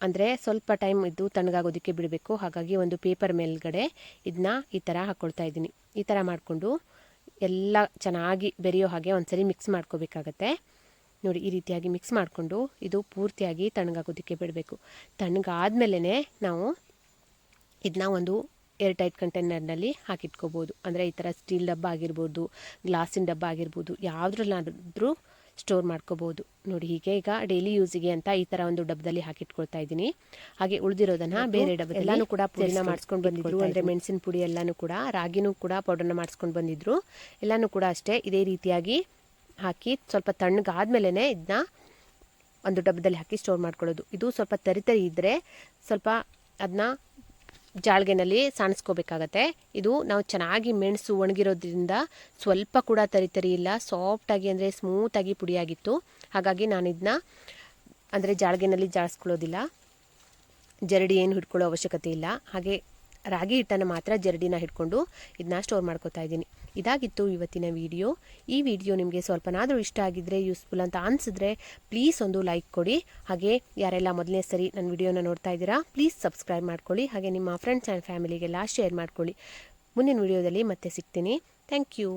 ಅಂದರೆ ಸ್ವಲ್ಪ ಟೈಮ್ ಇದ್ದು ತಣ್ಣಗಾಗೋದಕ್ಕೆ ಬಿಡಬೇಕು. ಹಾಗಾಗಿ ಒಂದು ಪೇಪರ್ ಮೇಲ್ಗಡೆ ಇದನ್ನ ಈ ಥರ ಹಾಕ್ಕೊಳ್ತಾ ಇದ್ದೀನಿ. ಈ ಥರ ಮಾಡಿಕೊಂಡು ಎಲ್ಲ ಚೆನ್ನಾಗಿ ಬೆರೆಯೋ ಹಾಗೆ ಒಂದ್ಸರಿ ಮಿಕ್ಸ್ ಮಾಡ್ಕೋಬೇಕಾಗತ್ತೆ. ನೋಡಿ ಈ ರೀತಿಯಾಗಿ ಮಿಕ್ಸ್ ಮಾಡಿಕೊಂಡು ಇದು ಪೂರ್ತಿಯಾಗಿ ತಣ್ಣಗಾಗೋದಕ್ಕೆ ಬಿಡಬೇಕು. ತಣ್ಣಗಾದ್ಮೇಲೆ ನಾವು ಇದನ್ನ ಒಂದು ಏರ್ ಟೈಟ್ ಕಂಟೈನರ್ನಲ್ಲಿ ಹಾಕಿಟ್ಕೋಬೋದು. ಅಂದರೆ ಈ ಥರ ಸ್ಟೀಲ್ ಡಬ್ಬ ಆಗಿರ್ಬೋದು ಗ್ಲಾಸಿನ ಡಬ್ಬ ಆಗಿರ್ಬೋದು ಯಾವುದ್ರಲ್ಲಾದ್ರೂ ಸ್ಟೋರ್ ಮಾಡ್ಕೋಬೋದು. ನೋಡಿ ಹೀಗೆ ಈಗ ಡೈಲಿ ಯೂಸಿಗೆ ಅಂತ ಈ ಥರ ಒಂದು ಡಬ್ಬದಲ್ಲಿ ಹಾಕಿಟ್ಕೊಳ್ತಾ ಇದ್ದೀನಿ. ಹಾಗೆ ಉಳಿದಿರೋದನ್ನ ಬೇರೆ ಡಬ್ಬ ಎಲ್ಲಾನು ಕೂಡ ಪುಡಿನ ಮಾಡಿಸ್ಕೊಂಡು ಬಂದಿದ್ರು ಅಂದರೆ ಮೆಣಸಿನ ಪುಡಿ ಎಲ್ಲನೂ ಕೂಡ ರಾಗಿನೂ ಕೂಡ ಪೌಡರ್ನ ಮಾಡಿಸ್ಕೊಂಡು ಬಂದಿದ್ರು. ಎಲ್ಲನೂ ಕೂಡ ಅಷ್ಟೇ ಇದೇ ರೀತಿಯಾಗಿ ಹಾಕಿ ಸ್ವಲ್ಪ ತಣ್ಣಗಾದ್ಮೇಲೆ ಇದನ್ನ ಒಂದು ಡಬ್ಬದಲ್ಲಿ ಹಾಕಿ ಸ್ಟೋರ್ ಮಾಡ್ಕೊಳ್ಳೋದು. ಇದು ಸ್ವಲ್ಪ ತರಿ ತರಿ ಇದ್ದರೆ ಸ್ವಲ್ಪ ಅದನ್ನ ಜಾಳ್ಗೆನಲ್ಲಿ ಸಾಣಿಸ್ಕೋಬೇಕಾಗತ್ತೆ. ಇದು ನಾವು ಚೆನ್ನಾಗಿ ಮೆಣಸು ಒಣಗಿರೋದ್ರಿಂದ ಸ್ವಲ್ಪ ಕೂಡ ತರಿ ತರಿ ಇಲ್ಲ. ಸಾಫ್ಟಾಗಿ ಅಂದರೆ ಸ್ಮೂತಾಗಿ ಪುಡಿಯಾಗಿತ್ತು. ಹಾಗಾಗಿ ನಾನು ಇದನ್ನ ಅಂದರೆ ಜಾಳ್ಗೆನಲ್ಲಿ ಜಾಳಿಸ್ಕೊಳ್ಳೋದಿಲ್ಲ. ಜರಡಿ ಏನು ಹಿಡ್ಕೊಳ್ಳೋ ಅವಶ್ಯಕತೆ ಇಲ್ಲ. ಹಾಗೆ ರಾಗಿ ಹಿಟ್ಟನ್ನು ಮಾತ್ರ ಜರಡಿನ ಹಿಡ್ಕೊಂಡು ಇದನ್ನ ಸ್ಟೋರ್ ಮಾಡ್ಕೋತಾ ಇದ್ದೀನಿ. ಇದಾಗಿತ್ತು ಇವತ್ತಿನ ವಿಡಿಯೋ. ಈ ವಿಡಿಯೋ ನಿಮಗೆ ಸ್ವಲ್ಪನಾದರೂ ಇಷ್ಟ ಆಗಿದ್ದರೆ ಯೂಸ್ಫುಲ್ ಅಂತ ಅನಿಸಿದ್ರೆ ಪ್ಲೀಸ್ ಒಂದು ಲೈಕ್ ಕೊಡಿ. ಹಾಗೆ ಯಾರೆಲ್ಲ ಮೊದಲನೇ ಸರಿ ನನ್ನ ವಿಡಿಯೋನ ನೋಡ್ತಾ ಇದ್ದೀರಾ ಪ್ಲೀಸ್ ಸಬ್ಸ್ಕ್ರೈಬ್ ಮಾಡ್ಕೊಳ್ಳಿ. ಹಾಗೆ ನಿಮ್ಮ ಫ್ರೆಂಡ್ಸ್ ಆ್ಯಂಡ್ ಫ್ಯಾಮಿಲಿಗೆಲ್ಲ ಶೇರ್ ಮಾಡ್ಕೊಳ್ಳಿ. ಮುಂದಿನ ವಿಡಿಯೋದಲ್ಲಿ ಮತ್ತೆ ಸಿಗ್ತೀನಿ. Thank you